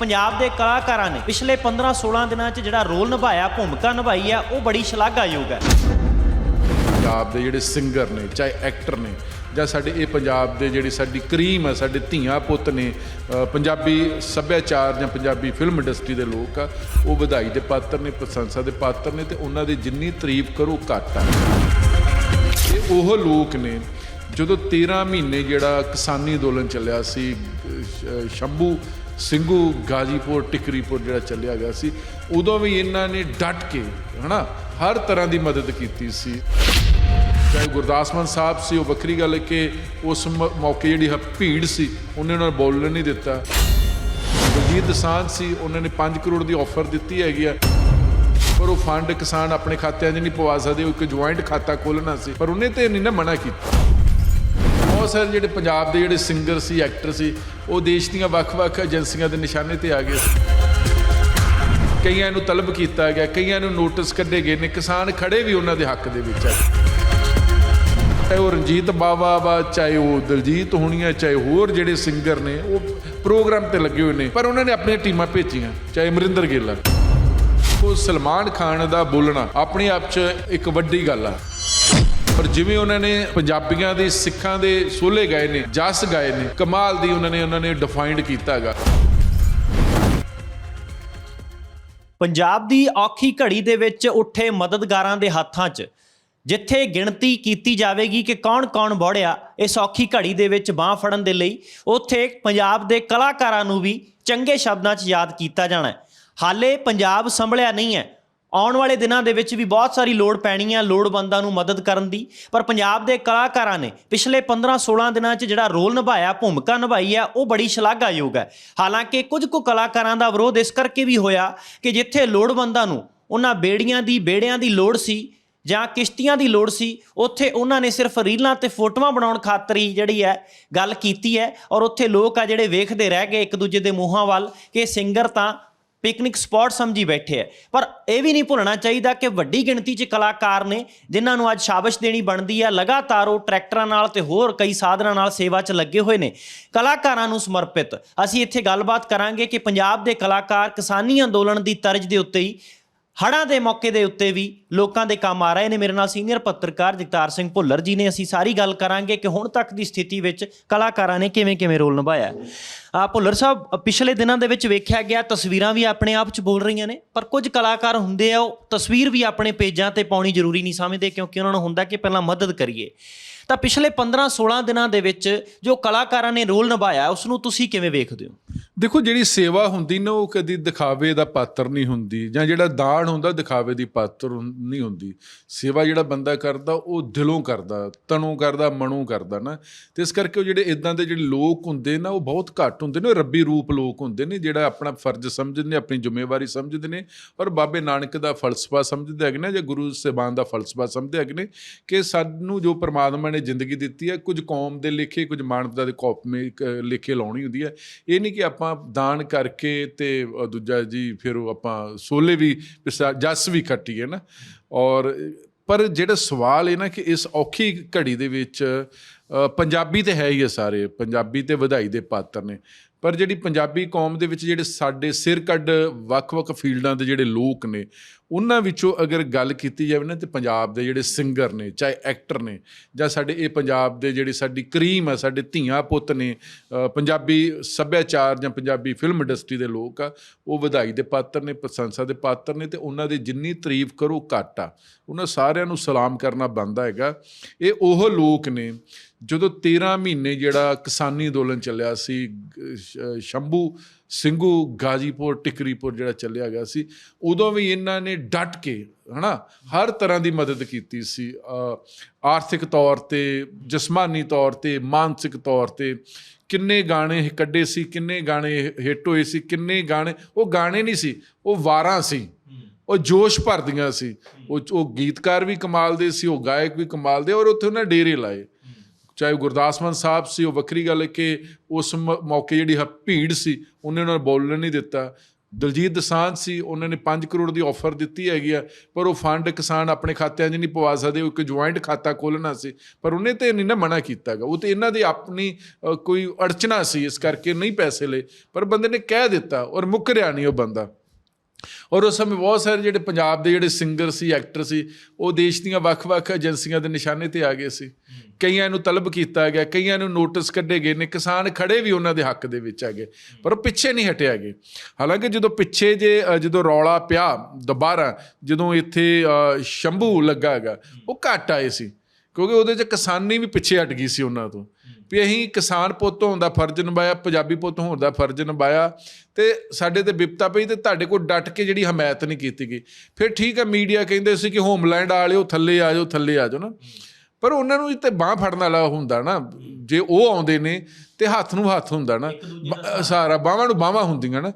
ਪੰਜਾਬ ਦੇ ਕਲਾਕਾਰਾਂ ਨੇ ਪਿਛਲੇ 15-16 ਦਿਨਾਂ 'ਚ ਜਿਹੜਾ ਰੋਲ ਨਿਭਾਇਆ, ਭੂਮਿਕਾ ਨਿਭਾਈ ਆ, ਉਹ ਬੜੀ ਸ਼ਲਾਘਾਯੋਗ ਹੈ। ਪੰਜਾਬ ਦੇ ਜਿਹੜੇ ਸਿੰਗਰ ਨੇ, ਚਾਹੇ ਐਕਟਰ ਨੇ, ਜਾਂ ਸਾਡੇ ਇਹ ਪੰਜਾਬ ਦੇ ਜਿਹੜੀ ਸਾਡੀ ਕਰੀਮ ਹੈ ਸਾਡੇ ਧੀਆਂ ਪੁੱਤ ਨੇ ਪੰਜਾਬੀ ਸੱਭਿਆਚਾਰ ਜਾਂ ਪੰਜਾਬੀ ਫਿਲਮ ਇੰਡਸਟਰੀ ਦੇ ਲੋਕ ਆ, ਉਹ ਵਧਾਈ ਦੇ ਪਾਤਰ ਨੇ, ਪ੍ਰਸ਼ੰਸਾ ਦੇ ਪਾਤਰ ਨੇ ਤੇ ਉਹਨਾਂ ਦੀ ਜਿੰਨੀ ਤਾਰੀਫ ਕਰੋ ਘੱਟ ਆ। ਇਹ ਉਹ ਲੋਕ ਨੇ, ਜਦੋਂ 13 ਮਹੀਨੇ ਜਿਹੜਾ ਕਿਸਾਨੀ ਅੰਦੋਲਨ ਚੱਲਿਆ ਸੀ ਸ਼ੰਭੂ ਸਿੰਘੂ ਗਾਜੀਪੁਰ, ਟਿਕਰੀਪੁਰ ਜਿਹੜਾ ਚੱਲਿਆ ਗਿਆ ਸੀ, ਉਦੋਂ ਵੀ ਇਹਨਾਂ ਨੇ ਡਟ ਕੇ, ਹਨਾ, ਹਰ ਤਰ੍ਹਾਂ ਦੀ ਮਦਦ ਕੀਤੀ ਸੀ। ਚਾਹੇ ਗੁਰਦਾਸ ਮਾਨ ਸਾਹਿਬ ਸੀ, ਉਹ ਵੱਖਰੀ ਗੱਲ ਕਿ ਉਸ ਮ- ਮੌਕੇ ਜਿਹੜੀ ਹ- ਭੀੜ ਸੀ, ਉਹਨੇ ਉਹਨਾਂ ਨੂੰ ਬੋਲਣ ਨਹੀਂ ਦਿੱਤਾ। ਬਲਜੀਤ ਦਸਾਂਝ ਸੀ, ਉਹਨਾਂ ਨੇ 5 ਕਰੋੜ ਦੀ ਆਫਰ ਦਿੱਤੀ ਹੈਗੀ ਆ। ਪਰ ਉਹ ਫੰਡ ਕਿਸਾਨ ਆਪਣੇ ਖਾਤਿਆਂ 'ਚ ਨਹੀਂ ਪਵਾ ਸਕਦੇ, ਉਹ ਇੱਕ ਜੁਆਇੰਟ ਖਾਤਾ ਖੋਲ੍ਹਣਾ ਸੀ। ਪਰ ਉਹਨੇ ਤੇ ਨਹੀਂ ਨਾ ਮਨਾ ਕੀਤਾ। ਬਹੁਤ ਸਾਰੇ ਜਿਹੜੇ ਪੰਜਾਬ ਦੇ ਜਿਹੜੇ ਸਿੰਗਰ ਸੀ ਐਕਟਰ ਸੀ, ਉਹ ਦੇਸ਼ ਦੀਆਂ ਵੱਖ-ਵੱਖ ਏਜੰਸੀਆਂ ਦੇ ਨਿਸ਼ਾਨੇ ਤੇ ਆ ਗਏ ਕਈਆਂ ਨੂੰ ਤਲਬ ਕੀਤਾ ਗਿਆ, ਕਈਆਂ ਨੂੰ ਨੋਟਿਸ ਕੱਢੇ ਗਏ ਨੇ, ਕਿਸਾਨ ਖੜੇ ਵੀ ਉਹਨਾਂ ਦੇ ਹੱਕ ਦੇ ਵਿੱਚ ਆ। ਚਾਹੇ ਉਹ ਰਣਜੀਤ ਬਾਵਾ ਵਾ, ਚਾਹੇ ਉਹ ਦਲਜੀਤ ਹੋਣੀਆਂ, ਚਾਹੇ ਹੋਰ ਜਿਹੜੇ ਸਿੰਗਰ ਨੇ, ਉਹ ਪ੍ਰੋਗਰਾਮ ਤੇ ਲੱਗੇ ਹੋਏ ਨੇ, ਪਰ ਉਹਨਾਂ ਨੇ ਆਪਣੀਆਂ ਟੀਮਾਂ ਭੇਜੀਆਂ, ਚਾਹੇ ਅਮਰਿੰਦਰ ਗਿੱਲ ਉਹ ਸਲਮਾਨ ਖਾਨ ਦਾ ਬੋਲਣਾ, ਆਪਣੇ ਆਪ 'ਚ ਇੱਕ ਵੱਡੀ ਗੱਲ ਆ। ਪਰ ਜਿਵੇਂ ਉਹਨਾਂ ਨੇ ਪੰਜਾਬੀਆਂ ਦੇ ਸਿੱਖਾਂ ਦੇ ਸੋਲੇ ਗਾਏ ਨੇ, ਜਸ ਗਾਏ ਨੇ, ਕਮਾਲ ਦੀ ਉਹਨਾਂ ਨੇ ਉਹਨਾਂ ਨੇ ਡਿਫਾਈਨਡ ਕੀਤਾ ਹੈਗਾ। ਪੰਜਾਬ ਦੀ ਔਖੀ ਘੜੀ ਦੇ ਵਿੱਚ ਉੱਠੇ ਮਦਦਗਾਰਾਂ ਦੇ ਹੱਥਾਂ 'ਚ, ਜਿੱਥੇ ਗਿਣਤੀ ਕੀਤੀ ਜਾਵੇਗੀ ਕਿ ਕੌਣ-ਕੌਣ ਬੋੜਿਆ ਇਸ ਔਖੀ ਘੜੀ ਦੇ ਵਿੱਚ ਬਾਹ ਫੜਨ ਦੇ ਲਈ, ਉੱਥੇ ਪੰਜਾਬ ਦੇ ਕਲਾਕਾਰਾਂ ਨੂੰ ਵੀ ਚੰਗੇ ਸ਼ਬਦਾਂ 'ਚ ਯਾਦ ਕੀਤਾ ਜਾਣਾ ਹੈ। ਹਾਲੇ ਪੰਜਾਬ ਸੰਭਲਿਆ ਨਹੀਂ ਹੈ ਆਉਣ ਵਾਲੇ ਦਿਨਾਂ ਦੇ ਵਿੱਚ ਵੀ ਬਹੁਤ ਸਾਰੀ ਲੋੜ ਪੈਣੀ ਹੈ ਲੋੜਵੰਦਾਂ ਨੂੰ ਮਦਦ ਕਰਨ ਦੀ। ਪਰ ਪੰਜਾਬ ਦੇ ਕਲਾਕਾਰਾਂ ਨੇ ਪਿਛਲੇ 15-16 ਦਿਨਾਂ 'ਚ ਜਿਹੜਾ ਰੋਲ ਨਿਭਾਇਆ, ਭੂਮਿਕਾ ਨਿਭਾਈ ਹੈ ਉਹ ਬੜੀ ਸ਼ਲਾਘਾਯੋਗ ਹੈ। ਹਾਲਾਂਕਿ ਕੁਝ ਕੁ ਕਲਾਕਾਰਾਂ ਦਾ ਵਿਰੋਧ ਇਸ ਕਰਕੇ ਵੀ ਹੋਇਆ ਕਿ ਜਿੱਥੇ ਲੋੜਵੰਦਾਂ ਨੂੰ ਉਹਨਾਂ ਬੇੜੀਆਂ ਦੀ, ਬੇੜਿਆਂ ਦੀ ਲੋੜ ਸੀ ਜਾਂ ਕਿਸ਼ਤੀਆਂ ਦੀ ਲੋੜ ਸੀ, ਉੱਥੇ ਉਹਨਾਂ ਨੇ ਸਿਰਫ ਰੀਲਾਂ ਤੇ ਫੋਟੋਆਂ ਬਣਾਉਣ ਖਾਤਰ ਹੀ ਜਿਹੜੀ ਹੈ ਗੱਲ ਕੀਤੀ ਹੈ। ਔਰ ਉੱਥੇ ਲੋਕ ਆ ਜਿਹੜੇ ਵੇਖਦੇ ਰਹਿ ਗਏ ਇੱਕ ਦੂਜੇ ਦੇ ਮੂੰਹਾਂ ਵੱਲ ਕਿ ਸਿੰਗਰ ਤਾਂ ਪਿਕਨਿਕ ਸਪੌਟ ਸਮਝੀ ਬੈਠੇ ਹੈ ਪਰ ਇਹ ਵੀ ਨਹੀਂ ਭੁੱਲਣਾ ਚਾਹੀਦਾ ਕਿ ਵੱਡੀ ਗਿਣਤੀ 'ਚ ਕਲਾਕਾਰ ਨੇ, ਜਿਨ੍ਹਾਂ ਨੂੰ ਅੱਜ ਸ਼ਾਬਾਸ਼ ਦੇਣੀ ਬਣਦੀ ਹੈ ਲਗਾਤਾਰ ਉਹ ਟਰੈਕਟਰਾਂ ਨਾਲ ਤੇ ਹੋਰ ਕਈ ਸਾਧਨਾਂ ਨਾਲ ਸੇਵਾ 'ਚ ਲੱਗੇ ਹੋਏ ਨੇ। ਕਲਾਕਾਰਾਂ ਨੂੰ ਸਮਰਪਿਤ। ਅਸੀਂ ਇੱਥੇ ਗੱਲਬਾਤ ਕਰਾਂਗੇ ਕਿ ਪੰਜਾਬ ਦੇ ਕਲਾਕਾਰ ਕਿਸਾਨੀ ਅੰਦੋਲਨ ਦੀ ਤਰਜ਼ ਦੇ ਉੱਤੇ ਹੀ ਹੜ੍ਹਾਂ ਦੇ ਮੌਕੇ ਦੇ ਉੱਤੇ ਵੀ ਲੋਕਾਂ ਦੇ ਕੰਮ ਆ ਰਹੇ ਨੇ। ਮੇਰੇ ਨਾਲ ਸੀਨੀਅਰ ਪੱਤਰਕਾਰ ਜਗਤਾਰ ਸਿੰਘ ਭੁੱਲਰ ਜੀ ਨੇ। ਅਸੀਂ ਸਾਰੀ ਗੱਲ ਕਰਾਂਗੇ ਕਿ ਹੁਣ ਤੱਕ ਦੀ ਸਥਿਤੀ ਵਿੱਚ ਕਲਾਕਾਰਾਂ ਨੇ ਕਿਵੇਂ ਕਿਵੇਂ ਰੋਲ ਨਿਭਾਇਆ। ਆ ਭੁੱਲਰ ਸਾਹਿਬ, ਪਿਛਲੇ ਦਿਨਾਂ ਦੇ ਵਿੱਚ ਵੇਖਿਆ ਗਿਆ, ਤਸਵੀਰਾਂ ਵੀ ਆਪਣੇ ਆਪ 'ਚ ਬੋਲ ਰਹੀਆਂ ਨੇ, ਪਰ ਕੁਝ ਕਲਾਕਾਰ ਹੁੰਦੇ ਆ, ਉਹ ਤਸਵੀਰ ਵੀ ਆਪਣੇ ਪੇਜਾਂ ਤੇ ਪਾਉਣੀ ਜ਼ਰੂਰੀ ਨਹੀਂ ਸਮਝਦੇ, ਕਿਉਂਕਿ ਉਹਨਾਂ ਨੂੰ ਹੁੰਦਾ ਕਿ ਪਹਿਲਾਂ ਮਦਦ ਕਰੀਏ। ਤਾਂ ਪਿਛਲੇ 15-16 ਦਿਨਾਂ ਦੇ ਵਿੱਚ ਜੋ ਕਲਾਕਾਰਾਂ ਨੇ ਰੋਲ ਨਿਭਾਇਆ ਉਸ ਨੂੰ ਤੁਸੀਂ ਕਿਵੇਂ ਵੇਖਦੇ ਹੋ? ਦੇਖੋ, ਜਿਹੜੀ ਸੇਵਾ ਹੁੰਦੀ ਨਾ, ਉਹ ਕਦੀ ਦਿਖਾਵੇ ਦਾ ਪਾਤਰ ਨਹੀਂ ਹੁੰਦੀ ਜਾਂ ਜਿਹੜਾ ਦਾਨ ਹੁੰਦਾ, ਦਿਖਾਵੇ ਦੀ ਪਾਤਰ ਨਹੀਂ ਹੁੰਦੀ। ਸੇਵਾ ਜਿਹੜਾ ਬੰਦਾ ਕਰਦਾ, ਉਹ ਦਿਲੋਂ ਕਰਦਾ ਤਣੋਂ ਕਰਦਾ, ਮਨੋਂ ਕਰਦਾ ਨਾ। ਤੇ ਇਸ ਕਰਕੇ ਉਹ ਜਿਹੜੇ ਇਦਾਂ ਦੇ ਜਿਹੜੇ ਲੋਕ ਹੁੰਦੇ ਨਾ, ਉਹ ਬਹੁਤ ਘੱਟ ਹੁੰਦੇ ਨੇ। ਉਹ ਰੱਬੀ ਰੂਪ ਲੋਕ ਹੁੰਦੇ ਨੇ, ਜਿਹੜਾ ਆਪਣਾ ਫਰਜ਼ ਸਮਝਦੇ ਨੇ, ਆਪਣੀ ਜ਼ਿੰਮੇਵਾਰੀ ਸਮਝਦੇ ਨੇ। ਔਰ ਬਾਬੇ ਨਾਨਕ ਦਾ ਫਲਸਫਾ ਸਮਝਦੇ ਹੈਗੇ ਨੇ ਜਾਂ ਗੁਰੂ ਸਾਹਿਬਾਨ ਦਾ ਫਲਸਫਾ ਸਮਝਦੇ ਹੈਗੇ ਨੇ ਕਿ ਸਾਨੂੰ ਜੋ ਪ੍ਰਮਾਤਮਾ ਨੇ ਜ਼ਿੰਦਗੀ ਦਿੱਤੀ ਹੈ, ਕੁਝ ਕੌਮ ਦੇ ਲੇਖੇ, ਕੁਝ ਮਾਨਵਤਾ ਦੇ ਕੌਮੇ ਕ- ਲੇਖੇ ਲਾਉਣੀ ਹੁੰਦੀ ਹੈ। ਇਹ ਨਹੀਂ ਕਿ ਆਪਾਂ ਦਾਨ ਕਰਕੇ ਤੇ ਦੂਜਾ ਜੀ ਫਿਰ ਉਹ ਆਪਾਂ ਸੋਲੇ ਵੀ ਪਿਸਾ- ਜੱਸ ਵੀ ਖੱਟੀਏ ਨਾ। ਔਰ, ਪਰ ਜਿਹੜਾ ਸਵਾਲ ਇਹ ਨਾ ਕਿ ਇਸ ਔਖੀ ਘੜੀ ਦੇ ਵਿੱਚ ਪੰਜਾਬੀ ਤੇ ਹੈ ਹੀ ਹੈ ਸਾਰੇ, ਪੰਜਾਬੀ ਤੇ ਵਧਾਈ ਦੇ ਪਾਤਰ ਨੇ। ਪਰ ਜਿਹੜੀ ਪੰਜਾਬੀ ਕੌਮ ਦੇ ਵਿੱਚ ਜਿਹੜੇ ਸਾਡੇ ਸਿਰ ਕੱਢ ਵੱਖ-ਵੱਖ ਫੀਲਡਾਂ ਦੇ ਜਿਹੜੇ ਲੋਕ ਨੇ, ਉਹਨਾਂ ਵਿੱਚੋਂ ਅਗਰ ਗੱਲ ਕੀਤੀ ਜਾਵੇ ਨਾ, ਤੇ ਪੰਜਾਬ ਦੇ ਜਿਹੜੇ ਸਿੰਗਰ ਨੇ, ਚਾਹੇ ਐਕਟਰ ਨੇ, ਜਾਂ ਸਾਡੇ ਇਹ ਪੰਜਾਬ ਦੇ ਜਿਹੜੇ ਸਾਡੀ ਕਰੀਮ ਆ, ਸਾਡੇ ਧੀਆਂ ਪੁੱਤ ਨੇ ਪੰਜਾਬੀ ਸੱਭਿਆਚਾਰ ਜਾਂ ਪੰਜਾਬੀ ਫਿਲਮ ਇੰਡਸਟਰੀ ਦੇ ਲੋਕ ਆ, ਉਹ ਵਧਾਈ ਦੇ ਪਾਤਰ ਨੇ, ਪ੍ਰਸ਼ੰਸਾ ਦੇ ਪਾਤਰ ਨੇ, ਤੇ ਉਹਨਾਂ ਦੀ ਜਿੰਨੀ ਤਾਰੀਫ ਕਰੋ ਘੱਟ ਆ। ਉਹਨਾਂ ਸਾਰਿਆਂ ਨੂੰ ਸਲਾਮ ਕਰਨਾ ਬਣਦਾ ਹੈਗਾ। ਇਹ ਉਹ ਲੋਕ ਨੇ ਜਦੋਂ 13 ਮਹੀਨੇ ਜਿਹੜਾ ਕਿਸਾਨੀ ਅੰਦੋਲਨ ਚੱਲਿਆ ਸੀ ਸ਼ੰਭੂ ਸਿੰਘੂ ਗਾਜੀਪੁਰ ਟਿਕਰੀਪੁਰ ਜਿਹੜਾ ਚੱਲਿਆ ਗਿਆ ਸੀ ਉਦੋਂ ਵੀ ਇਹਨਾਂ ਨੇ ਡਟ ਕੇ ਹਨਾ ਹਰ ਤਰ੍ਹਾਂ ਦੀ ਮਦਦ ਕੀਤੀ ਸੀ। ਆਰਥਿਕ ਤੌਰ ਤੇ ਜਿਸਮਾਨੀ ਤੌਰ ਤੇ ਮਾਨਸਿਕ ਤੌਰ ਤੇ ਕਿੰਨੇ ਗਾਣੇ ਕੱਢੇ ਸੀ ਕਿੰਨੇ ਗਾਣੇ ਹਿੱਟ ਹੋਏ ਸੀ ਕਿੰਨੇ ਗਾਣੇ ਉਹ ਗਾਣੇ ਨਹੀਂ ਸੀ ਉਹ ਵਾਰਾਂ ਸੀ। ਉਹ ਜੋਸ਼ ਭਰਦੀਆਂ ਸੀ। ਉਹ ਉਹ ਗੀਤਕਾਰ ਵੀ ਕਮਾਲ ਦੇ ਸੀ ਉਹ ਗਾਇਕ ਵੀ ਕਮਾਲ ਦੇ ਔਰ ਉੱਥੇ ਉਹਨਾਂ ਡੇਰੇ ਲਾਏ। ਚਾਹੇ ਗੁਰਦਾਸ ਮਾਨ ਸਾਹਿਬ ਸੀ, ਉਹ ਵੱਖਰੀ ਗੱਲ ਹੈ ਕਿ ਉਸ ਮ- ਮੌਕੇ ਜਿਹੜੀ ਹ- ਭੀੜ ਸੀ, ਉਹਨੇ ਉਹਨਾਂ ਨੂੰ ਬੋਲਣ ਨਹੀਂ ਦਿੱਤਾ। ਦਲਜੀਤ ਦਸਾਂਝ ਸੀ, ਉਹਨਾਂ ਨੇ 5 ਕਰੋੜ ਦੀ ਆਫਰ ਦਿੱਤੀ ਹੈਗੀ ਆ, ਪਰ ਉਹ ਫੰਡ ਕਿਸਾਨ ਆਪਣੇ ਖਾਤਿਆਂ 'ਚ ਨਹੀਂ ਪਵਾ ਸਕਦੇ, ਉਹ ਇੱਕ ਜੁਆਇੰਟ ਖਾਤਾ ਖੋਲ੍ਹਣਾ ਸੀ। ਪਰ ਉਹਨੇ ਤੇ ਨਹੀਂ ਨਾ ਮਨਾ ਕੀਤਾਗਾ ਉਹ ਤੇ ਇਹਨਾਂ ਦੀ ਆਪਣੀ ਕੋਈ ਅੜਚਨਾ ਸੀ, ਇਸ ਕਰਕੇ ਨਹੀਂ ਪੈਸੇ ਲਏ। ਪਰ ਬੰਦੇ ਨੇ ਕਹਿ ਦਿੱਤਾ ਔਰ ਮੁੱਕਰਿਆ ਨਹੀਂ ਉਹ ਬੰਦਾ। ਔਰ ਉਸ ਸਮੇਂ ਬਹੁਤ ਸਾਰੇ ਜਿਹੜੇ ਪੰਜਾਬ ਦੇ ਜਿਹੜੇ ਸਿੰਗਰ ਸੀ ਐਕਟਰ ਸੀ, ਉਹ ਦੇਸ਼ ਦੀਆਂ ਵੱਖ-ਵੱਖ ਏਜੰਸੀਆਂ ਦੇ ਨਿਸ਼ਾਨੇ ਤੇ ਆ ਗਏ ਸੀ। ਕਈਆਂ ਨੂੰ ਤਲਬ ਕੀਤਾ ਗਿਆ, ਕਈਆਂ ਨੂੰ ਨੋਟਿਸ ਕੱਢੇ ਗਏ ਨੇ, ਕਿਸਾਨ ਖੜੇ ਵੀ ਉਹਨਾਂ ਦੇ ਹੱਕ ਦੇ ਵਿੱਚ ਆ ਗਏ, ਪਰ ਉਹ ਪਿੱਛੇ ਨਹੀਂ ਹਟਿਆ ਗਏ ਹਾਲਾਂਕਿ ਜਦੋਂ ਪਿੱਛੇ ਜੇ ਜਦੋਂ ਰੌਲਾ ਪਿਆ ਦੁਬਾਰਾ, ਜਦੋਂ ਇੱਥੇ ਸ਼ੰਭੂ ਲੱਗਾ ਹੈਗਾ, ਉਹ ਘੱਟ ਆਏ ਸੀ। ਕਿਉਂਕਿ ਉਹਦੇ 'ਚ ਕਿਸਾਨੀ ਵੀ ਪਿੱਛੇ ਹਟ ਗਈ ਸੀ ਉਹਨਾਂ ਤੋਂ। ਵੀ ਅਸੀਂ ਕਿਸਾਨ ਪੁੱਤ ਹੋਣ ਦਾ ਫਰਜ਼ ਨਿਭਾਇਆ ਪੰਜਾਬੀ ਪੁੱਤ ਹੋਣ ਦਾ ਫਰਜ਼ ਨਿਭਾਇਆ ਤੇ ਸਾਡੇ ਤੇ ਵਿਪਤਾ ਪਈ ਤੇ ਤੁਹਾਡੇ ਕੋਲ ਡਟ ਕੇ ਜਿਹੜੀ ਹਮਾਇਤ ਨਹੀਂ ਕੀਤੀ ਗਈ। ਫਿਰ ਠੀਕ ਹੈ ਮੀਡੀਆ ਕਹਿੰਦੇ ਸੀ ਕਿ ਹੋਮਲੈਂਡ ਵਾਲਿਓ ਥੱਲੇ ਆ ਜਾਓ ਥੱਲੇ ਆ ਜਾਓ ਨਾ। ਪਰ ਉਹਨਾਂ ਨੂੰ ਤੇ ਬਾਹ ਫੜਨ ਵਾਲਾ ਹੁੰਦਾ ਨਾ ਜੇ ਉਹ ਆਉਂਦੇ ਨੇ ਤੇ ਹੱਥ ਨੂੰ ਹੱਥ ਹੁੰਦਾ ਨਾ ਸਾਰਾ ਬਾਹਾਂ ਨੂੰ ਬਾਹਾਂ ਹੁੰਦੀਆਂ ਨਾ।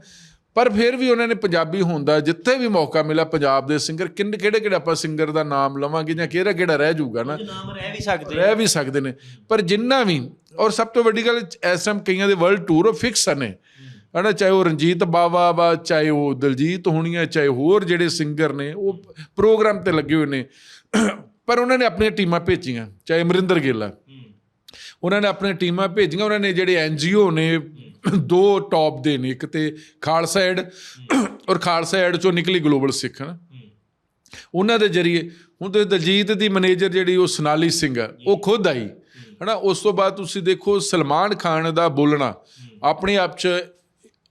ਪਰ ਫਿਰ ਵੀ ਉਹਨਾਂ ਨੇ ਪੰਜਾਬੀ ਹੋਣ ਦਾ ਜਿੱਥੇ ਵੀ ਮੌਕਾ ਮਿਲਿਆ ਪੰਜਾਬ ਦੇ ਸਿੰਗਰ ਕਿੰਨੇ ਕਿਹੜੇ ਕਿਹੜੇ ਆਪਾਂ ਸਿੰਗਰ ਦਾ ਨਾਮ ਲਵਾਂਗੇ ਜਾਂ ਕਿਹੜਾ ਕਿਹੜਾ ਰਹਿ ਜਾਊਗਾ ਨਾ? ਨਾਮ ਰਹਿ ਵੀ ਸਕਦੇ ਰਹਿ ਵੀ ਸਕਦੇ ਨੇ। ਪਰ ਜਿੰਨਾ ਵੀ ਔਰ ਸਭ ਤੋਂ ਵੱਡੀ ਗੱਲ ਇਸ ਟਾਈਮ ਕਈਆਂ ਦੇ ਵਰਲਡ ਟੂਰ ਫਿਕਸ ਨੇ। ਹਨਾ ਚਾਹੇ ਉਹ ਰਣਜੀਤ ਬਾਵਾ ਵਾ ਚਾਹੇ ਉਹ ਦਲਜੀਤ ਹੋਣੀਆਂ ਚਾਹੇ ਹੋਰ ਜਿਹੜੇ ਸਿੰਗਰ ਨੇ ਉਹ ਪ੍ਰੋਗਰਾਮ ਤੇ ਲੱਗੇ ਹੋਏ ਨੇ। ਪਰ ਉਹਨਾਂ ਨੇ ਆਪਣੀਆਂ ਟੀਮਾਂ ਭੇਜੀਆਂ ਚਾਹੇ ਅਮਰਿੰਦਰ ਗਿੱਲ ਆ। ਉਹਨਾਂ ਨੇ ਆਪਣੀਆਂ ਟੀਮਾਂ ਭੇਜੀਆਂ ਉਹਨਾਂ ਨੇ ਜਿਹੜੇ ਐਨਜੀਓ ਨੇ ਦੋ ਟੌਪ ਦੇ ਨੇ, ਇੱਕ ਤੇ ਖਾਲਸਾ ਐਡ ਔਰ ਖਾਲਸਾ ਐਡ ਚੋਂ ਨਿਕਲੀ ਗਲੋਬਲ ਸਿੱਖ ਨਾ ਉਹਨਾਂ ਦੇ ਜਰੀਏ, ਹੁਣ ਤੇ ਦਲਜੀਤ ਦੀ ਮੈਨੇਜਰ ਜਿਹੜੀ ਉਹ ਸਨਾਲੀ ਸਿੰਘ ਆ, ਉਹ ਖੁਦ ਆਈ, ਹਨਾ? ਉਸ ਤੋਂ ਬਾਅਦ ਤੁਸੀਂ ਦੇਖੋ ਸਲਮਾਨ ਖਾਨ ਦਾ ਬੋਲਣਾ, ਆਪਣੇ ਆਪ 'ਚ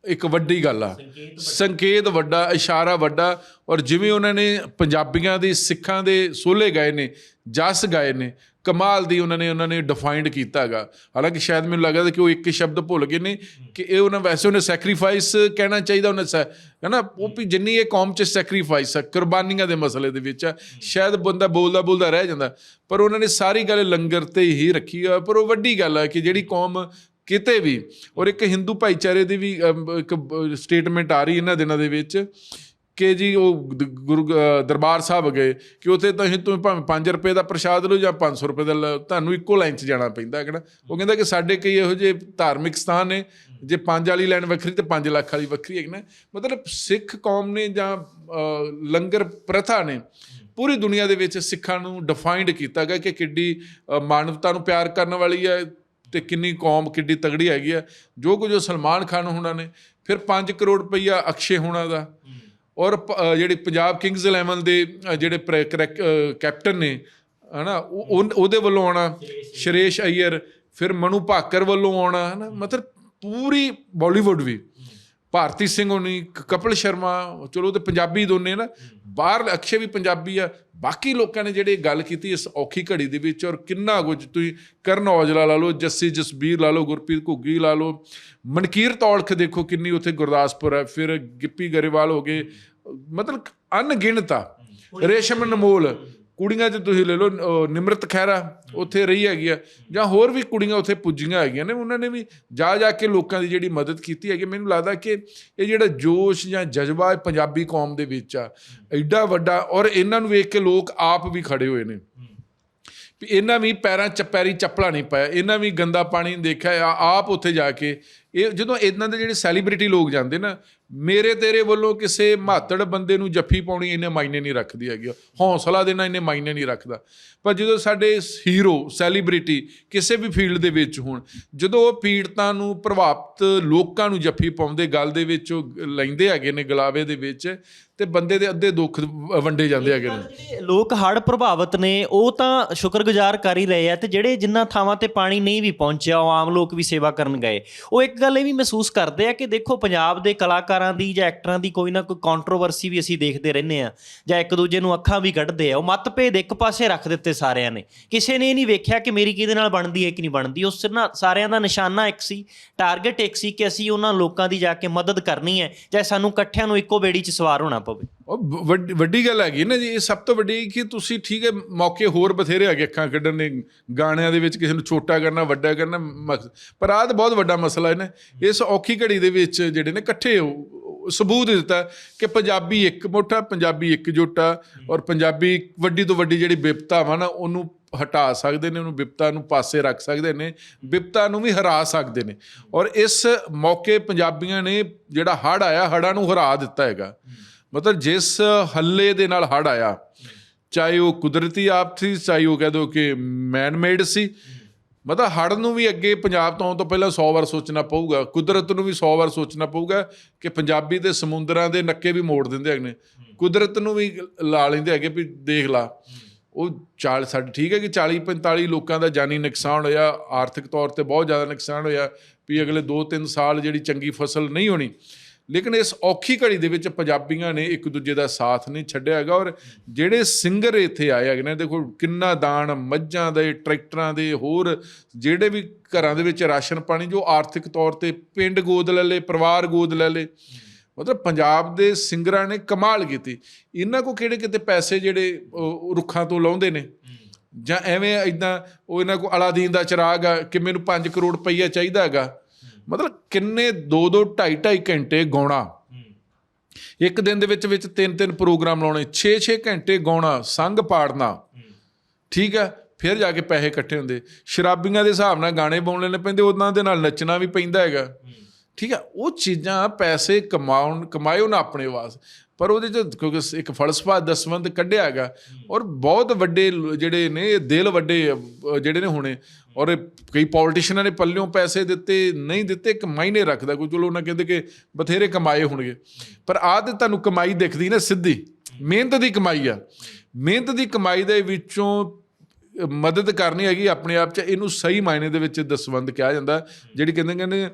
ਇੱਕ ਵੱਡੀ ਗੱਲ ਆ। ਸੰਕੇਤ ਵੱਡਾ, ਇਸ਼ਾਰਾ ਵੱਡਾ ਔਰ ਜਿਵੇਂ ਉਹਨਾਂ ਨੇ ਪੰਜਾਬੀਆਂ ਦੇ ਸਿੱਖਾਂ ਦੇ ਸੋਲੇ ਗਾਏ ਨੇ, ਜਸ ਗਾਏ ਨੇ ਕਮਾਲ ਦੀ ਉਹਨਾਂ ਨੇ ਉਹਨਾਂ ਨੇ ਡਿਫਾਈਨਡ ਕੀਤਾ ਹੈਗਾ। ਹਾਲਾਂਕਿ ਸ਼ਾਇਦ ਮੈਨੂੰ ਲੱਗਦਾ ਕਿ ਉਹ ਇੱਕ ਸ਼ਬਦ ਭੁੱਲ ਗਏ ਨੇ ਕਿ ਇਹ ਉਹਨਾਂ, ਵੈਸੇ ਉਹਨੇ ਸੈਕਰੀਫਾਈਸ ਕਹਿਣਾ ਚਾਹੀਦਾ, ਉਹਨੇ ਸੈ- ਹੈਨਾ, ਉਹ ਵੀ ਜਿੰਨੀ ਇਹ ਕੌਮ 'ਚ ਸੈਕਰੀਫਾਈਸ ਆ, ਕੁਰਬਾਨੀਆਂ ਦੇ ਮਸਲੇ ਦੇ ਵਿੱਚ ਆ, ਸ਼ਾਇਦ ਬੰਦਾ ਬੋਲਦਾ ਬੋਲਦਾ ਰਹਿ ਜਾਂਦਾ, ਪਰ ਉਹਨਾਂ ਨੇ ਸਾਰੀ ਗੱਲ ਲੰਗਰ ਤੇ ਹੀ ਰੱਖੀ ਆ, ਪਰ ਉਹ ਵੱਡੀ ਗੱਲ ਆ ਕਿ ਜਿਹੜੀ ਕੌਮ ਕਿਤੇ ਵੀ, ਔਰ ਇੱਕ ਹਿੰਦੂ ਭਾਈਚਾਰੇ ਦੀ ਵੀ ਇੱਕ ਸਟੇਟਮੈਂਟ ਆ ਰਹੀ ਇਹਨਾਂ ਦਿਨਾਂ ਦੇ ਵਿੱਚ ਕਿ ਜੀ ਉਹ ਦ- ਗੁਰੂ ਦਰਬਾਰ ਸਾਹਿਬ ਗਏ ਕਿ ਉੱਥੇ ਤਾਂ ਤੁਸੀਂ ਭਾਵੇਂ 5 ਰੁਪਏ ਦਾ ਪ੍ਰਸ਼ਾਦ ਲਓ ਜਾਂ 500 ਰੁਪਏ ਦਾ ਲਓ, ਤੁਹਾਨੂੰ ਇੱਕੋ ਲਾਈਨ 'ਚ ਜਾਣਾ ਪੈਂਦਾ ਹੈ ਕਿਹੜਾ ਉਹ ਕਹਿੰਦਾ ਕਿ ਸਾਡੇ ਕਈ ਇਹੋ ਜਿਹੇ ਧਾਰਮਿਕ ਸਥਾਨ ਨੇ ਜੇ 5 ਵਾਲੀ ਲਾਈਨ ਵੱਖਰੀ ਤੇ 5 ਲੱਖ ਵਾਲੀ ਵੱਖਰੀ ਹੈ ਨਾ। ਮਤਲਬ ਸਿੱਖ ਕੌਮ ਨੇ ਜਾਂ ਲੰਗਰ ਪ੍ਰਥਾ ਨੇ ਪੂਰੀ ਦੁਨੀਆ ਦੇ ਵਿੱਚ ਸਿੱਖਾਂ ਨੂੰ ਡਿਫਾਈਨਡ ਕੀਤਾ ਗਿਆ ਕਿ ਕਿੱਡੀ ਮਾਨਵਤਾ ਨੂੰ ਪਿਆਰ ਕਰਨ ਵਾਲੀ ਹੈ ਤੇ ਕਿੰਨੀ ਕੌਮ ਕਿੱਡੀ ਤਗੜੀ ਹੈਗੀ ਆ ਜੋ ਕੁਝ ਉਹ ਸਲਮਾਨ ਖਾਨ ਹੋਣਾ ਨੇ ਫਿਰ 5 ਕਰੋੜ ਰੁਪਈਆ ਅਕਸ਼ੇ ਹੋਣਾ ਦਾ ਔਰ ਪ- ਜਿਹੜੇ ਪੰਜਾਬ ਕਿੰਗਸ 11 ਦੇ ਜਿਹੜੇ ਪ੍ਰ- ਕਰੈਕ- ਕੈਪਟਨ ਨੇ, ਹਨਾ, ਉਹ- ਉਹ- ਉਹਦੇ ਵੱਲੋਂ ਆਉਣਾ, ਸ਼ਰੇਸ਼ ਅਈਅਰ, ਫਿਰ ਮਨੂ ਭਾਕਰ ਵੱਲੋਂ ਆਉਣਾ, ਹਨਾ, ਮਤਲਬ ਪੂਰੀ ਬਾਲੀਵੁੱਡ ਵੀ। ਭਾਰਤੀ ਸਿੰਘ ਹੋਣੀ, ਕ- ਕਪਿਲ ਸ਼ਰਮਾ, ਚਲੋ ਉਹ ਤੇ ਪੰਜਾਬੀ ਦੋਨੇ ਨਾ ਬਾਹਰ, ਅਕਸ਼ੇ ਵੀ ਪੰਜਾਬੀ ਆ, ਬਾਕੀ ਲੋਕਾਂ ਨੇ ਜਿਹੜੇ ਗੱਲ ਕੀਤੀ ਇਸ ਔਖੀ ਘੜੀ ਦੇ ਵਿੱਚ, ਔਰ ਕਿੰਨਾ ਕੁਝ ਤੁਸੀਂ ਕਰਨ ਔਜਲਾ ਲਾ ਲਓ, ਜੱਸੀ ਜਸਬੀਰ ਲਾ ਲਓ, ਗੁਰਪ੍ਰੀਤ ਘੁੱਗੀ ਲਾ ਲਓ, ਮਨਕੀਰ ਤੌਲਖ ਦੇਖੋ ਕਿੰਨੀ ਉੱਥੇ ਗੁਰਦਾਸਪੁਰ ਹੈ, ਫਿਰ ਗਿੱਪੀ ਗਰੇਵਾਲ ਹੋ ਗਏ ਮਤਲਬ ਅਣਗਿਣਤ ਆ ਰੇਸ਼ਮ ਅਨਮੋਲ, ਕੁੜੀਆਂ 'ਚ ਤੁਸੀਂ ਲੈ ਲਓ ਨਿਮਰਤ ਖਹਿਰਾ ਉੱਥੇ ਰਹੀ ਹੈਗੀ ਆ, ਜਾਂ ਹੋਰ ਵੀ ਕੁੜੀਆਂ ਉੱਥੇ ਪੁੱਜੀਆਂ ਹੈਗੀਆਂ ਨੇ, ਉਹਨਾਂ ਨੇ ਵੀ ਜਾ ਜਾ ਕੇ ਲੋਕਾਂ ਦੀ ਜਿਹੜੀ ਮਦਦ ਕੀਤੀ ਹੈਗੀ ਮੈਨੂੰ ਲੱਗਦਾ ਕਿ ਇਹ ਜਿਹੜਾ ਜੋਸ਼ ਜਾਂ ਜਜ਼ਬਾ ਪੰਜਾਬੀ ਕੌਮ ਦੇ ਵਿੱਚ ਆ, ਐਡਾ ਵੱਡਾ, ਔਰ ਇਹਨਾਂ ਨੂੰ ਵੇਖ ਕੇ ਲੋਕ ਆਪ ਵੀ ਖੜੇ ਹੋਏ ਨੇ। ਵੀ ਇਹਨਾਂ ਵੀ ਪੈਰਾਂ ਚ ਪੈਰੀ ਚੱਪਲਾ ਨਹੀਂ ਪਾਇਆ, ਇਹਨਾਂ ਵੀ ਗੰਦਾ ਪਾਣੀ ਦੇਖਿਆ ਆਪ ਉੱਥੇ ਜਾ ਕੇ ਇਹ ਜਦੋਂ ਇਹਨਾਂ ਦੇ ਜਿਹੜੇ ਸੈਲੀਬ੍ਰਿਟੀ ਲੋਕ ਜਾਂਦੇ ਨਾ, ਮੇਰੇ ਤੇਰੇ ਵੱਲੋਂ ਕਿਸੇ ਮਾਤੜ ਬੰਦੇ ਨੂੰ ਜੱਫੀ ਪਾਉਣੀ ਇੰਨੇ ਮਾਇਨੇ ਨਹੀਂ ਰੱਖਦੀ ਹੈਗੀ ਹੌਸਲਾ ਦੇਣਾ ਇੰਨੇ ਮਾਇਨੇ ਨਹੀਂ ਰੱਖਦਾ। ਪਰ ਜਦੋਂ ਸਾਡੇ ਹੀਰੋ ਸੈਲੀਬ੍ਰਿਟੀ ਕਿਸੇ ਵੀ ਫੀਲਡ ਦੇ ਵਿੱਚ ਹੋਣ, ਜਦੋਂ ਉਹ ਪੀੜਤਾਂ ਨੂੰ ਪ੍ਰਭਾਵਿਤ ਲੋਕਾਂ ਨੂੰ ਜੱਫੀ ਪਾਉਂਦੇ, ਗੱਲ ਦੇ ਵਿੱਚ ਉਹ ਲੈਂਦੇ ਹੈਗੇ ਨੇ ਗਲਾਵੇ ਦੇ ਵਿੱਚ, ਤੇ ਬੰਦੇ ਦੇ ਅੱਧੇ ਦੁੱਖ ਵੰਡੇ ਜਾਂਦੇ ਹੈਗੇ ਨੇ। ਲੋਕ ਹੜ੍ਹ ਪ੍ਰਭਾਵਿਤ ਨੇ, ਉਹ ਤਾਂ ਸ਼ੁਕਰਗੁਜ਼ਾਰ ਕਰ ਹੀ ਰਹੇ ਆ, ਤੇ ਜਿਹੜੇ ਜਿੰਨਾ ਥਾਵਾਂ ਤੇ ਪਾਣੀ ਨਹੀਂ ਵੀ ਪਹੁੰਚਿਆ, ਉਹ ਆਮ ਲੋਕ ਵੀ ਸੇਵਾ ਕਰਨ ਗਏ। ਉਹ ਇੱਕ ਗੱਲ ਇਹ ਵੀ ਮਹਿਸੂਸ ਕਰਦੇ ਆ ਕਿ ਦੇਖੋ ਪੰਜਾਬ ਦੇ ਕਲਾਕਾਰਾਂ ਦੀ ਜਾਂ ਐਕਟਰਾਂ ਦੀ ਕੋਈ ਨਾ ਕੋਈ ਕੰਟਰੋਵਰਸੀ ਵੀ ਅਸੀਂ ਦੇਖਦੇ ਰਹਿੰਦੇ ਆ, ਜਾਂ ਇੱਕ ਦੂਜੇ ਨੂੰ ਅੱਖਾਂ ਵੀ ਕੱਢਦੇ ਆ, ਉਹ ਮਤਭੇਦ ਇੱਕ ਪਾਸੇ ਰੱਖ ਦਿੱਤੇ ਸਾਰਿਆਂ ਨੇ। ਕਿਸੇ ਨੇ ਇਹ ਨਹੀਂ ਵੇਖਿਆ ਕਿ ਮੇਰੀ ਕਿਹਦੇ ਨਾਲ ਬਣਦੀ ਹੈ ਕਿ ਨਹੀਂ ਬਣਦੀ। ਉਸ ਨਾਲ ਸਾਰਿਆਂ ਦਾ ਨਿਸ਼ਾਨਾ ਇੱਕ ਸੀ ਟਾਰਗੇਟ ਇੱਕ ਸੀ ਕਿ ਅਸੀਂ ਉਹਨਾਂ ਲੋਕਾਂ ਦੀ ਜਾ ਕੇ ਮਦਦ ਕਰਨੀ ਹੈ ਚਾਹੇ ਸਾਨੂੰ ਇਕੱਠਿਆਂ ਨੂੰ ਇੱਕੋ ਬੇੜੀ 'ਚ ਸਵਾਰ ਹੋਣਾ ਪਵੇ। ਉਹ ਵ- ਵੱਡੀ ਵੱਡੀ ਗੱਲ ਹੈਗੀ ਨਾ ਜੀ, ਇਹ ਸਭ ਤੋਂ ਵੱਡੀ ਕਿ ਤੁਸੀਂ ਠੀਕ ਹੈ, ਮੌਕੇ ਹੋਰ ਬਥੇਰੇ ਹੈਗੇ ਅੱਖਾਂ ਕੱਢਣ ਦੇ, ਗਾਣਿਆਂ ਦੇ ਵਿੱਚ ਕਿਸੇ ਨੂੰ ਛੋਟਾ ਕਰਨਾ, ਵੱਡਾ ਕਰਨਾ ਮਕਸ- ਪਰ ਆਹ ਤਾਂ ਬਹੁਤ ਵੱਡਾ ਮਸਲਾ ਹੈ ਨਾ ਇਸ ਔਖੀ ਘੜੀ ਦੇ ਵਿੱਚ ਜਿਹੜੇ ਨੇ ਇਕੱਠੇ ਸਬੂਤ ਦਿੱਤਾ ਕਿ ਪੰਜਾਬੀ ਇੱਕ ਮੋਟਾ, ਪੰਜਾਬੀ ਇੱਕ ਆ ਔਰ ਪੰਜਾਬੀ ਵੱਡੀ ਤੋਂ ਵੱਡੀ ਜਿਹੜੀ ਵਿਪਤਾ ਵਾ ਨਾ, ਉਹਨੂੰ ਹਟਾ ਸਕਦੇ ਨੇ, ਉਹਨੂੰ ਵਿਪਤਾ ਨੂੰ ਪਾਸੇ ਰੱਖ ਸਕਦੇ ਨੇ ਵਿਪਤਾ ਨੂੰ ਵੀ ਹਰਾ ਸਕਦੇ ਨੇ। ਔਰ ਇਸ ਮੌਕੇ ਪੰਜਾਬੀਆਂ ਨੇ ਜਿਹੜਾ ਹੜ ਆਇਆ ਹੜਾਂ ਨੂੰ ਹਰਾ ਦਿੱਤਾ ਹੈਗਾ। ਮਤਲਬ ਜਿਸ ਹੱਲੇ ਦੇ ਨਾਲ ਹੜ ਆਇਆ, ਚਾਹੇ ਉਹ ਕੁਦਰਤੀ ਆਪ ਸੀ, ਚਾਹੇ ਉਹ ਕਹਿ ਦੋ ਕਿ ਮੈਨ ਮੇਡ ਸੀ, ਮਤਲਬ ਹੜ ਨੂੰ ਵੀ ਅੱਗੇ ਪੰਜਾਬ ਤੋਂ ਆਉਣ ਤੋਂ ਪਹਿਲਾਂ 100 ਵਾਰ ਸੋਚਣਾ ਪਊਗਾ, ਕੁਦਰਤ ਨੂੰ ਵੀ 100 ਵਾਰ ਸੋਚਣਾ ਪਊਗਾ ਕਿ ਪੰਜਾਬੀ ਦੇ ਸਮੁੰਦਰਾਂ ਦੇ ਨੱਕੇ ਵੀ ਮੋੜ ਦਿੰਦੇ ਹੈਗੇ ਨੇ, ਕੁਦਰਤ ਨੂੰ ਵੀ ਲਾ ਲੈਂਦੇ ਹੈਗੇ ਵੀ ਦੇਖ ਲਾ। ਉਹ 40 ਸਾਡੇ ਠੀਕ ਹੈ ਕਿ 40 45 ਲੋਕਾਂ ਦਾ ਜਾਨੀ ਨੁਕਸਾਨ ਹੋਇਆ, ਆਰਥਿਕ ਤੌਰ ਤੇ ਬਹੁਤ ਜ਼ਿਆਦਾ ਨੁਕਸਾਨ ਹੋਇਆ, ਵੀ ਅਗਲੇ 2-3 ਸਾਲ ਜਿਹੜੀ ਚੰਗੀ ਫਸਲ ਨਹੀਂ ਹੋਣੀ ਲੇਕਿਨ ਇਸ ਔਖੀ ਘੜੀ ਦੇ ਵਿੱਚ ਪੰਜਾਬੀਆਂ ਨੇ ਇੱਕ ਦੂਜੇ ਦਾ ਸਾਥ ਨਹੀਂ ਛੱਡਿਆ ਹੈਗਾ ਔਰ ਜਿਹੜੇ ਸਿੰਗਰ ਇੱਥੇ ਆਏ ਹੈਗੇ ਨੇ, ਦੇਖੋ ਕਿੰਨਾ ਦਾਨ, ਮੱਝਾਂ ਦੇ, ਟਰੈਕਟਰਾਂ ਦੇ, ਹੋਰ ਜਿਹੜੇ ਵੀ ਘਰਾਂ ਦੇ ਵਿੱਚ ਰਾਸ਼ਨ ਪਾਣੀ, ਜੋ ਆਰਥਿਕ ਤੌਰ ਤੇ ਪਿੰਡ ਗੋਦ ਲੈ ਲਏ ਪਰਿਵਾਰ ਗੋਦ ਲੈ ਲਏ ਮਤਲਬ ਪੰਜਾਬ ਦੇ ਸਿੰਗਰਾਂ ਨੇ ਕਮਾਲ ਕੀਤੀ। ਇਹਨਾਂ ਕੋ ਕਿਹੜੇ ਕਿਤੇ ਪੈਸੇ ਜਿਹੜੇ ਉਹ ਰੁੱਖਾਂ ਤੋਂ ਲਾਉਂਦੇ ਨੇ? ਜਾਂ ਐਵੇਂ ਇਦਾਂ ਉਹ ਇਹਨਾਂ ਕੋ ਅਲਾਦੀਨ ਦਾ ਚਿਰਾਗ ਆ, ਕਿ ਮੈਨੂੰ 5 ਕਰੋੜ ਰੁਪਈਆ ਚਾਹੀਦਾ ਹੈਗਾ। ਮਤਲਬ ਕਿੰਨੇ 2 2 2.5 2.5 ਘੰਟੇ ਗਾਉਣਾ। ਇੱਕ ਦਿਨ ਦੇ ਵਿੱਚ ਵਿੱਚ ਤਿੰਨ ਤਿੰਨ ਪ੍ਰੋਗਰਾਮ ਲਾਉਣੇ 6 6 ਘੰਟੇ ਗਾਉਣਾ ਸੰਗ ਪਾੜਨਾ। ਠੀਕ ਹੈ ਫਿਰ ਜਾ ਕੇ ਪੈਸੇ ਇਕੱਠੇ ਹੁੰਦੇ। ਸ਼ਰਾਬੀਆਂ ਦੇ ਹਿਸਾਬ ਨਾਲ ਗਾਣੇ ਪਾਉਣ ਲੈਣੇ ਪੈਂਦੇ ਉਹਨਾਂ ਦੇ ਨਾਲ ਨੱਚਣਾ ਵੀ ਪੈਂਦਾ ਹੈਗਾ। ਠੀਕ ਹੈ ਉਹ ਚੀਜ਼ਾਂ ਪੈਸੇ ਕਮਾਉਣ ਕਮਾਇਓ ਨਾ ਆਪਣੇ ਵਾਸ ਪਰ ਉਹਦੇ ਚ ਕਿਉਂਕਿ ਇੱਕ ਫਲਸਫਾ ਦਸਵੰਦ ਕੱਢਿਆ ਹੈਗਾ। ਔਰ ਬਹੁਤ ਵੱਡੇ ਜਿਹੜੇ ਨੇ, ਇਹ ਦਿਲ ਵੱਡੇ ਜਿਹੜੇ ਨੇ ਹੋਣੇ। ਔਰ ਕਈ ਪੋਲੀਟੀਸ਼ੀਅਨਾਂ ਨੇ ਪੱਲਿਓਂ ਪੈਸੇ ਦਿੱਤੇ, ਨਹੀਂ ਦਿੱਤੇ, ਇੱਕ ਮਾਇਨੇ ਰੱਖਦਾ। ਕੋਈ ਚਲੋ ਉਹਨਾਂ ਕਹਿੰਦੇ ਕਿ ਬਥੇਰੇ ਕਮਾਏ ਹੋਣਗੇ। ਪਰ ਆਹ ਤੇ ਤੁਹਾਨੂੰ ਕਮਾਈ ਦਿਖਦੀ ਨਾ ਸਿੱਧੀ। ਮਿਹਨਤ ਦੀ ਕਮਾਈ ਆ। ਮਿਹਨਤ ਦੀ ਕਮਾਈ ਦੇ ਵਿੱਚੋਂ ਮਦਦ ਕਰਨੀ ਹੈਗੀ ਆਪਣੇ ਆਪ ਚ। ਇਹਨੂੰ ਸਹੀ ਮਾਇਨੇ ਦੇ ਵਿੱਚ ਦਸਵੰਦ ਕਿਹਾ ਜਾਂਦਾ। ਜਿਹੜੀ ਕਹਿੰਦੇ ਕਹਿੰਦੇ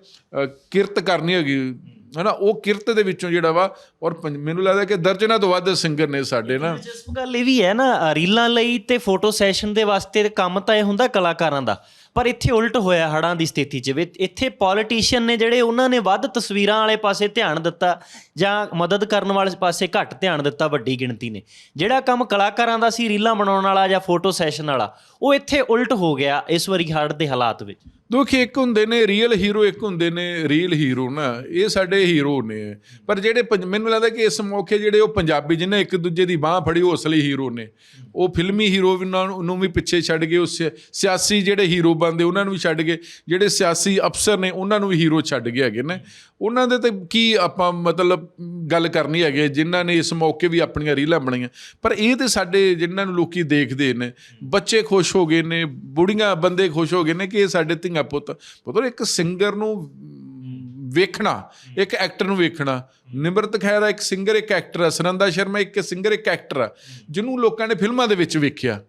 ਕਿਰਤ ਕਰਨੀ ਹੈਗੀ। ਹਨਾ, ਉਹ ਕਿਰਤ ਦੇ ਵਿੱਚੋਂ ਜਿਹੜਾ ਵਾ, ਔਰ ਮੈਨੂੰ ਲੱਗਦਾ ਕਿ ਦਰਜਨਾਂ ਤੋਂ ਵੱਧ ਸਿੰਗਰ ਨੇ ਸਾਡੇ ਨਾ ਦਿਲਚਸਪ ਗੱਲ ਇਹ ਵੀ ਹੈ ਨਾ ਰੀਲਾਂ ਲਈ ਤੇ ਫੋਟੋ ਸੈਸ਼ਨ ਦੇ ਵਾਸਤੇ ਕੰਮ ਤਾਂ ਇਹ ਹੁੰਦਾ ਕਲਾਕਾਰਾਂ ਦਾ। ਪਰ ਇੱਥੇ ਉਲਟ ਹੋਇਆ ਹੜਾਂ ਦੀ ਸਥਿਤੀ 'ਚ ਇੱਥੇ ਪੋਲੀਟੀਸ਼ੀਅਨ ਨੇ ਜਿਹੜੇ ਉਹਨਾਂ ਨੇ ਵੱਧ ਤਸਵੀਰਾਂ ਵਾਲੇ ਪਾਸੇ ਧਿਆਨ ਦਿੱਤਾ, ਜਾਂ ਮਦਦ ਕਰਨ ਵਾਲੇ ਪਾਸੇ ਘੱਟ ਧਿਆਨ ਦਿੱਤਾ ਵੱਡੀ ਗਿਣਤੀ ਨੇ। ਜਿਹੜਾ ਕੰਮ ਕਲਾਕਾਰਾਂ ਦਾ ਸੀ, ਰੀਲਾਂ ਬਣਾਉਣ ਵਾਲਾ ਜਾਂ ਫੋਟੋ ਸੈਸ਼ਨ ਵਾਲਾ, ਉਹ ਇੱਥੇ ਉਲਟ ਹੋ ਗਿਆ ਇਸ ਵਾਰੀ ਹੜ ਦੇ ਹਾਲਾਤ ਵਿੱਚ। ਦੋਖੇ ਇੱਕ ਹੁੰਦੇ ਨੇ ਰੀਅਲ ਹੀਰੋ ਇੱਕ ਹੁੰਦੇ ਨੇ ਰੀਅਲ ਹੀਰੋ ਨਾ, ਇਹ ਸਾਡੇ ਹੀਰੋ ਨੇ। ਪਰ ਜਿਹੜੇ ਪੰਜ- ਮੈਨੂੰ ਲੱਗਦਾ ਕਿ ਇਸ ਮੌਕੇ ਜਿਹੜੇ ਉਹ ਪੰਜਾਬੀ ਜਿਹਨੇ ਇੱਕ ਦੂਜੇ ਦੀ ਬਾਹ ਫੜੀ, ਉਹ ਅਸਲੀ ਹੀਰੋ ਨੇ। ਉਹ ਫਿਲਮੀ ਹੀਰੋ ਨੂੰ ਵੀ ਪਿੱਛੇ ਛੱਡ ਗਏ, ਉਹ ਸਿਆ- ਸਿਆਸੀ ਜਿਹੜੇ ਹੀਰੋ ਬਣਦੇ, ਉਹਨਾਂ ਨੂੰ ਵੀ ਛੱਡ ਗਏ। ਜਿਹੜੇ ਸਿਆਸੀ ਅਫਸਰ ਨੇ, ਉਹਨਾਂ ਨੂੰ ਵੀ ਹੀਰੋ ਛੱਡ ਗਏ ਹੈਗੇ ਨੇ। ਉਹਨਾਂ ਦੇ ਤੇ ਕੀ ਆਪਾਂ ਮਤਲਬ ਗੱਲ ਕਰਨੀ ਹੈਗੇ ਜਿਨ੍ਹਾਂ ਨੇ ਇਸ ਮੌਕੇ ਵੀ ਆਪਣੀਆਂ ਰੀਲਾਂ ਬਣਾਈਆਂ। ਪਰ ਇਹ ਤੇ ਸਾਡੇ ਜਿਨ੍ਹਾਂ ਨੂੰ ਲੋਕੀ ਦੇਖਦੇ ਨੇ, ਬੱਚੇ ਖੁਸ਼ ਹੋ ਗਏ ਨੇ, ਬੁੜੀਆਂ, ਬੰਦੇ ਖੁਸ਼ ਹੋ ਗਏ ਨੇ ਕਿ ਇਹ ਸਾਡੇ ਧੀਆਂ ਪੁੱਤ, ਪੁੱਤਰ, ਇੱਕ ਸਿੰਗਰ ਨੂੰ ਵੇਖਣਾ, ਇੱਕ ਐਕਟਰ ਨੂੰ ਵੇਖਣਾ, ਨਿਮਰਤ ਖੈਰਾ ਇੱਕ ਸਿੰਗਰ, ਇੱਕ ਐਕਟਰ ਹੈ ਸਰੰਦਾ ਸ਼ਰਮਾ ਇੱਕ ਸਿੰਗਰ, ਇੱਕ ਐਕਟਰ ਹੈ ਜਿਹਨੂੰ ਲੋਕਾਂ ਨੇ ਫਿਲਮਾਂ ਦੇ ਵਿੱਚ ਵੇਖਿਆ।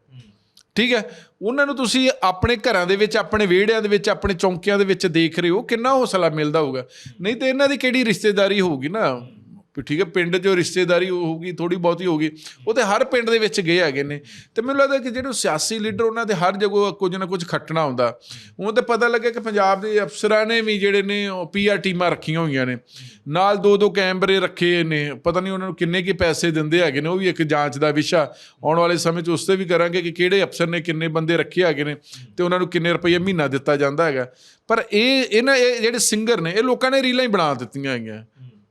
ਠੀਕ ਹੈ? ਉਹਨਾਂ ਨੂੰ ਤੁਸੀਂ ਆਪਣੇ ਘਰਾਂ ਦੇ ਵਿੱਚ, ਆਪਣੇ ਵਿਹੜਿਆਂ ਦੇ ਵਿੱਚ, ਆਪਣੇ ਚੌਂਕਿਆਂ ਦੇ ਵਿੱਚ ਦੇਖ ਰਹੇ ਹੋ, ਕਿੰਨਾ ਹੌਸਲਾ ਮਿਲਦਾ ਹੋਊਗਾ। ਨਹੀਂ ਤੇ ਇਹਨਾਂ ਦੀ ਕਿਹੜੀ ਰਿਸ਼ਤੇਦਾਰੀ ਹੋਊਗੀ ਨਾ? ਵੀ ਠੀਕ ਹੈ, ਪਿੰਡ 'ਚੋਂ ਰਿਸ਼ਤੇਦਾਰੀ ਹੋਊਗੀ ਥੋੜੀ ਬਹੁਤੀ ਹੋਊਗੀ। ਉਹ ਤੇ ਹਰ ਪਿੰਡ ਦੇ ਵਿੱਚ ਗਏ ਹੈਗੇ ਨੇ। ਤੇ ਮੈਨੂੰ ਲੱਗਦਾ ਕਿ ਜਿਹੜੇ ਸਿਆਸੀ ਲੀਡਰ, ਉਹਨਾਂ ਦੇ ਹਰ ਜਗ੍ਹਾ ਕੁਝ ਨਾ ਕੁਝ ਖੱਟਣਾ ਹੁੰਦਾ। ਉਹ ਤੇ ਪਤਾ ਲੱਗਿਆ ਕਿ ਪੰਜਾਬ ਦੇ ਅਫਸਰਾਂ ਨੇ ਵੀ ਜਿਹੜੇ ਨੇ, ਉਹ ਪੀਆਰ ਟੀਮਾਂ ਰੱਖੀਆਂ ਹੋਈਆਂ ਨੇ। ਨਾਲ ਦੋ ਦੋ ਕੈਮਰੇ ਰੱਖੇ ਨੇ। ਪਤਾ ਨਹੀਂ ਉਹਨਾਂ ਨੂੰ ਕਿੰਨੇ ਕੀ ਪੈਸੇ ਦਿੰਦੇ ਹੈਗੇ ਨੇ, ਉਹ ਵੀ ਇੱਕ ਜਾਂਚ ਦਾ ਵਿਸ਼ਾ ਆਉਣ ਵਾਲੇ ਸਮੇਂ 'ਚ ਉਸ ਤੇ ਵੀ ਕਰਾਂਗੇ ਕਿ ਕਿਹੜੇ ਅਫਸਰ ਨੇ ਕਿੰਨੇ ਬੰਦੇ ਰੱਖੇ ਹੈਗੇ ਨੇ ਤੇ ਉਹਨਾਂ ਨੂੰ ਕਿੰਨੇ ਰੁਪਏ ਮਹੀਨਾ ਦਿੱਤਾ ਜਾਂਦਾ ਹੈਗਾ। ਪਰ ਇਹ ਇਹਨਾਂ ਇਹ ਜਿਹੜੇ ਸਿੰਗਰ ਨੇ, ਇਹ ਲੋਕਾਂ ਨੇ ਰੀਲਾਂ ਹੀ ਬਣਾ ਦਿੱਤੀਆਂ ਹੈਗੀਆਂ।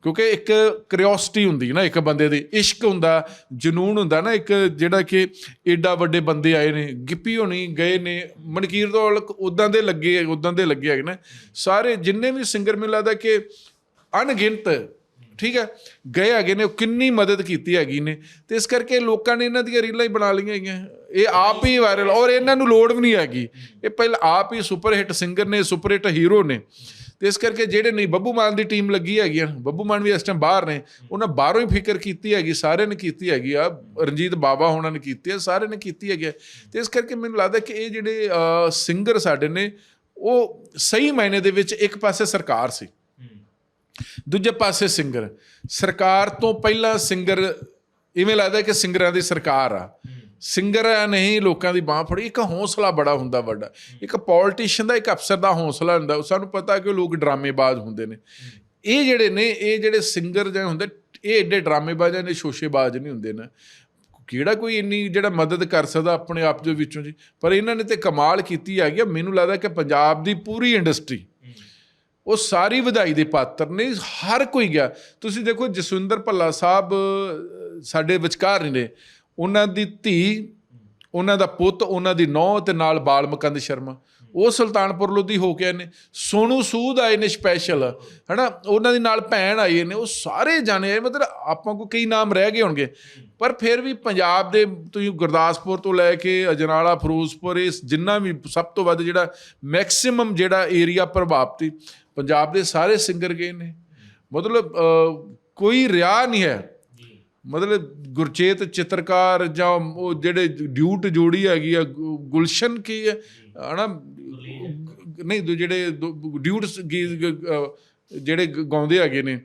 ਕਿਉਂਕਿ ਇੱਕ ਕਿਉਰਿਓਸਿਟੀ ਹੁੰਦੀ ਨਾ ਇੱਕ ਬੰਦੇ ਦੀ, ਇਸ਼ਕ ਹੁੰਦਾ, ਜਨੂਨ ਹੁੰਦਾ ਨਾ ਇੱਕ ਜਿਹੜਾ ਕਿ ਏਡਾ ਵੱਡੇ ਬੰਦੇ ਆਏ ਨੇ, ਗਿੱਪੀ ਹੋਣੀ, ਗਏ ਨੇ, ਮਨਕੀਰ ਦੌਲ ਉਦਾਂ ਦੇ ਲੱਗੇ ਉਦਾਂ ਦੇ ਲੱਗੇ ਹੈਗੇ ਨੇ। ਸਾਰੇ ਜਿੰਨੇ ਵੀ ਸਿੰਗਰ ਮੈਨੂੰ ਲੱਗਦਾ ਕਿ ਅਣਗਿਣਤ, ਠੀਕ ਹੈ, ਗਏ ਹੈਗੇ ਨੇ, ਉਹ ਕਿੰਨੀ ਮਦਦ ਕੀਤੀ ਹੈਗੀ ਨੇ। ਤੇ ਇਸ ਕਰਕੇ ਲੋਕਾਂ ਨੇ ਇਹਨਾਂ ਦੀਆਂ ਰੀਲਾਂ ਹੀ ਬਣਾ ਲਈਆਂ ਹੈਗੀਆਂ। ਇਹ ਆਪ ਹੀ ਵਾਇਰਲ ਔਰ ਇਹਨਾਂ ਨੂੰ ਲੋੜ ਵੀ ਨਹੀਂ ਹੈਗੀ। ਇਹ ਪਹਿਲਾਂ ਆਪ ਹੀ ਸੁਪਰ ਹਿੱਟ ਸਿੰਗਰ ਨੇ ਸੁਪਰ ਹਿੱਟ ਹੀਰੋ ਨੇ। ਤੇ ਇਸ ਕਰਕੇ ਜਿਹੜੇ ਨਹੀਂ, ਬੱਬੂ ਮਾਨ ਦੀ ਟੀਮ ਲੱਗੀ ਹੈਗੀ ਆ, ਬੱਬੂ ਮਾਨ ਵੀ ਇਸ ਟਾਈਮ ਬਾਹਰ ਨੇ, ਉਹਨਾਂ ਬਾਹਰੋਂ ਹੀ ਫਿਕਰ ਕੀਤੀ ਹੈਗੀ, ਸਾਰਿਆਂ ਨੇ ਕੀਤੀ ਹੈਗੀ ਆ, ਰਣਜੀਤ ਬਾਵਾ ਹੋਣਾ ਨੇ ਕੀਤੀ ਹੈ ਸਾਰਿਆਂ ਨੇ ਕੀਤੀ ਹੈਗੀ ਆ। ਤੇ ਇਸ ਕਰਕੇ ਮੈਨੂੰ ਲੱਗਦਾ ਕਿ ਇਹ ਜਿਹੜੇ ਸਿੰਗਰ ਸਾਡੇ ਨੇ, ਉਹ ਸਹੀ ਮਾਇਨੇ ਦੇ ਵਿੱਚ ਇੱਕ ਪਾਸੇ ਸਰਕਾਰ ਸੀ। ਦੂਜੇ ਪਾਸੇ ਸਿੰਗਰ ਸਰਕਾਰ ਤੋਂ ਪਹਿਲਾਂ ਸਿੰਗਰ ਇਵੇਂ ਲੱਗਦਾ ਕਿ ਸਿੰਗਰਾਂ ਦੀ ਸਰਕਾਰ ਆ। ਸਿੰਗਰ ਨਹੀਂ, ਲੋਕਾਂ ਦੀ ਬਾਹ ਫੜੀ, ਇੱਕ ਹੌਸਲਾ ਬੜਾ ਹੁੰਦਾ ਵੱਡਾ। ਇੱਕ ਪੋਲਿਟਿਸ਼ੀਅਨ ਦਾ ਇੱਕ ਅਫਸਰ ਦਾ ਹੌਸਲਾ ਹੁੰਦਾ ਸਾਨੂੰ ਪਤਾ ਕਿ ਉਹ ਲੋਕ ਡਰਾਮੇਬਾਜ਼ ਹੁੰਦੇ ਨੇ। ਇਹ ਜਿਹੜੇ ਨੇ, ਇਹ ਜਿਹੜੇ ਸਿੰਗਰ ਜਿਹੜੇ ਹੁੰਦੇ, ਇਹ ਐਡੇ ਡਰਾਮੇਬਾਜ਼ਾਂ ਨੇ ਸ਼ੋਸ਼ੇਬਾਜ਼ ਨਹੀਂ ਹੁੰਦੇ ਨਾ। ਕਿਹੜਾ ਕੋਈ ਇੰਨੀ ਜਿਹੜਾ ਮਦਦ ਕਰ ਸਕਦਾ ਆਪਣੇ ਆਪ ਦੇ ਵਿੱਚੋਂ ਜੀ? ਪਰ ਇਹਨਾਂ ਨੇ ਤੇ ਕਮਾਲ ਕੀਤੀ ਹੈਗੀ ਆ। ਮੈਨੂੰ ਲੱਗਦਾ ਕਿ ਪੰਜਾਬ ਦੀ ਪੂਰੀ ਇੰਡਸਟਰੀ ਉਹ ਸਾਰੀ ਵਧਾਈ ਦੇ ਪਾਤਰ ਨੇ, ਹਰ ਕੋਈ ਗਿਆ। ਤੁਸੀਂ ਦੇਖੋ ਜਸਵਿੰਦਰ ਭੱਲਾ ਸਾਹਿਬ ਸਾਡੇ ਵਿਚਕਾਰ ਨੇ। ਉਹਨਾਂ ਦੀ ਧੀ, ਉਹਨਾਂ ਦਾ ਪੁੱਤ, ਉਹਨਾਂ ਦੀ ਨੌਂ ਤੇ ਨਾਲ ਬਾਲ ਮਕੰਦ ਸ਼ਰਮਾ। ਉਹ ਸੁਲਤਾਨਪੁਰ ਲੋਧੀ ਹੋ ਕੇ ਆਏ ਨੇ। ਸੋਨੂ ਸੂਦ ਆਏ ਨੇ ਸਪੈਸ਼ਲ ਹਨਾ, ਉਹਨਾਂ ਦੇ ਨਾਲ ਭੈਣ ਆਈ ਨੇ। ਉਹ ਸਾਰੇ ਜਾਣੇ ਆਏ। ਮਤਲਬ ਆਪਾਂ ਕੋ ਕਈ ਨਾਮ ਰਹਿ ਗਏ ਹੋਣਗੇ। ਪਰ ਫਿਰ ਵੀ ਪੰਜਾਬ ਦੇ ਤੁਸੀਂ ਗੁਰਦਾਸਪੁਰ ਤੋਂ ਲੈ ਕੇ ਅਜਨਾਲਾ, ਫਿਰੋਜ਼ਪੁਰ, ਇਸ ਜਿੰਨਾ ਵੀ ਸਭ ਤੋਂ ਵੱਧ ਜਿਹੜਾ ਮੈਕਸਿਮਮ ਜਿਹੜਾ ਏਰੀਆ ਪ੍ਰਭਾਵਿਤ ਪੰਜਾਬ ਦੇ ਸਾਰੇ ਸਿੰਗਰ ਗਏ ਨੇ। ਮਤਲਬ ਕੋਈ ਰਿਆ ਨਹੀਂ ਹੈ। ਮਤਲਬ ਗੁਰਚੇਤ ਚਿੱਤਰਕਾਰ ਜਾਂ ਉਹ ਜਿਹੜੇ ਡਿਊਟ ਜੋੜੀ ਹੈਗੀ ਆ ਗੁਲਸ਼ਨ ਕੀ ਹੈ? ਹਨਾ? ਨਹੀਂ ਦੂ ਜਿਹੜੇ ਡਿਊਟ ਜਿਹੜੇ ਗਾਉਂਦੇ ਹੈਗੇ ਨੇ।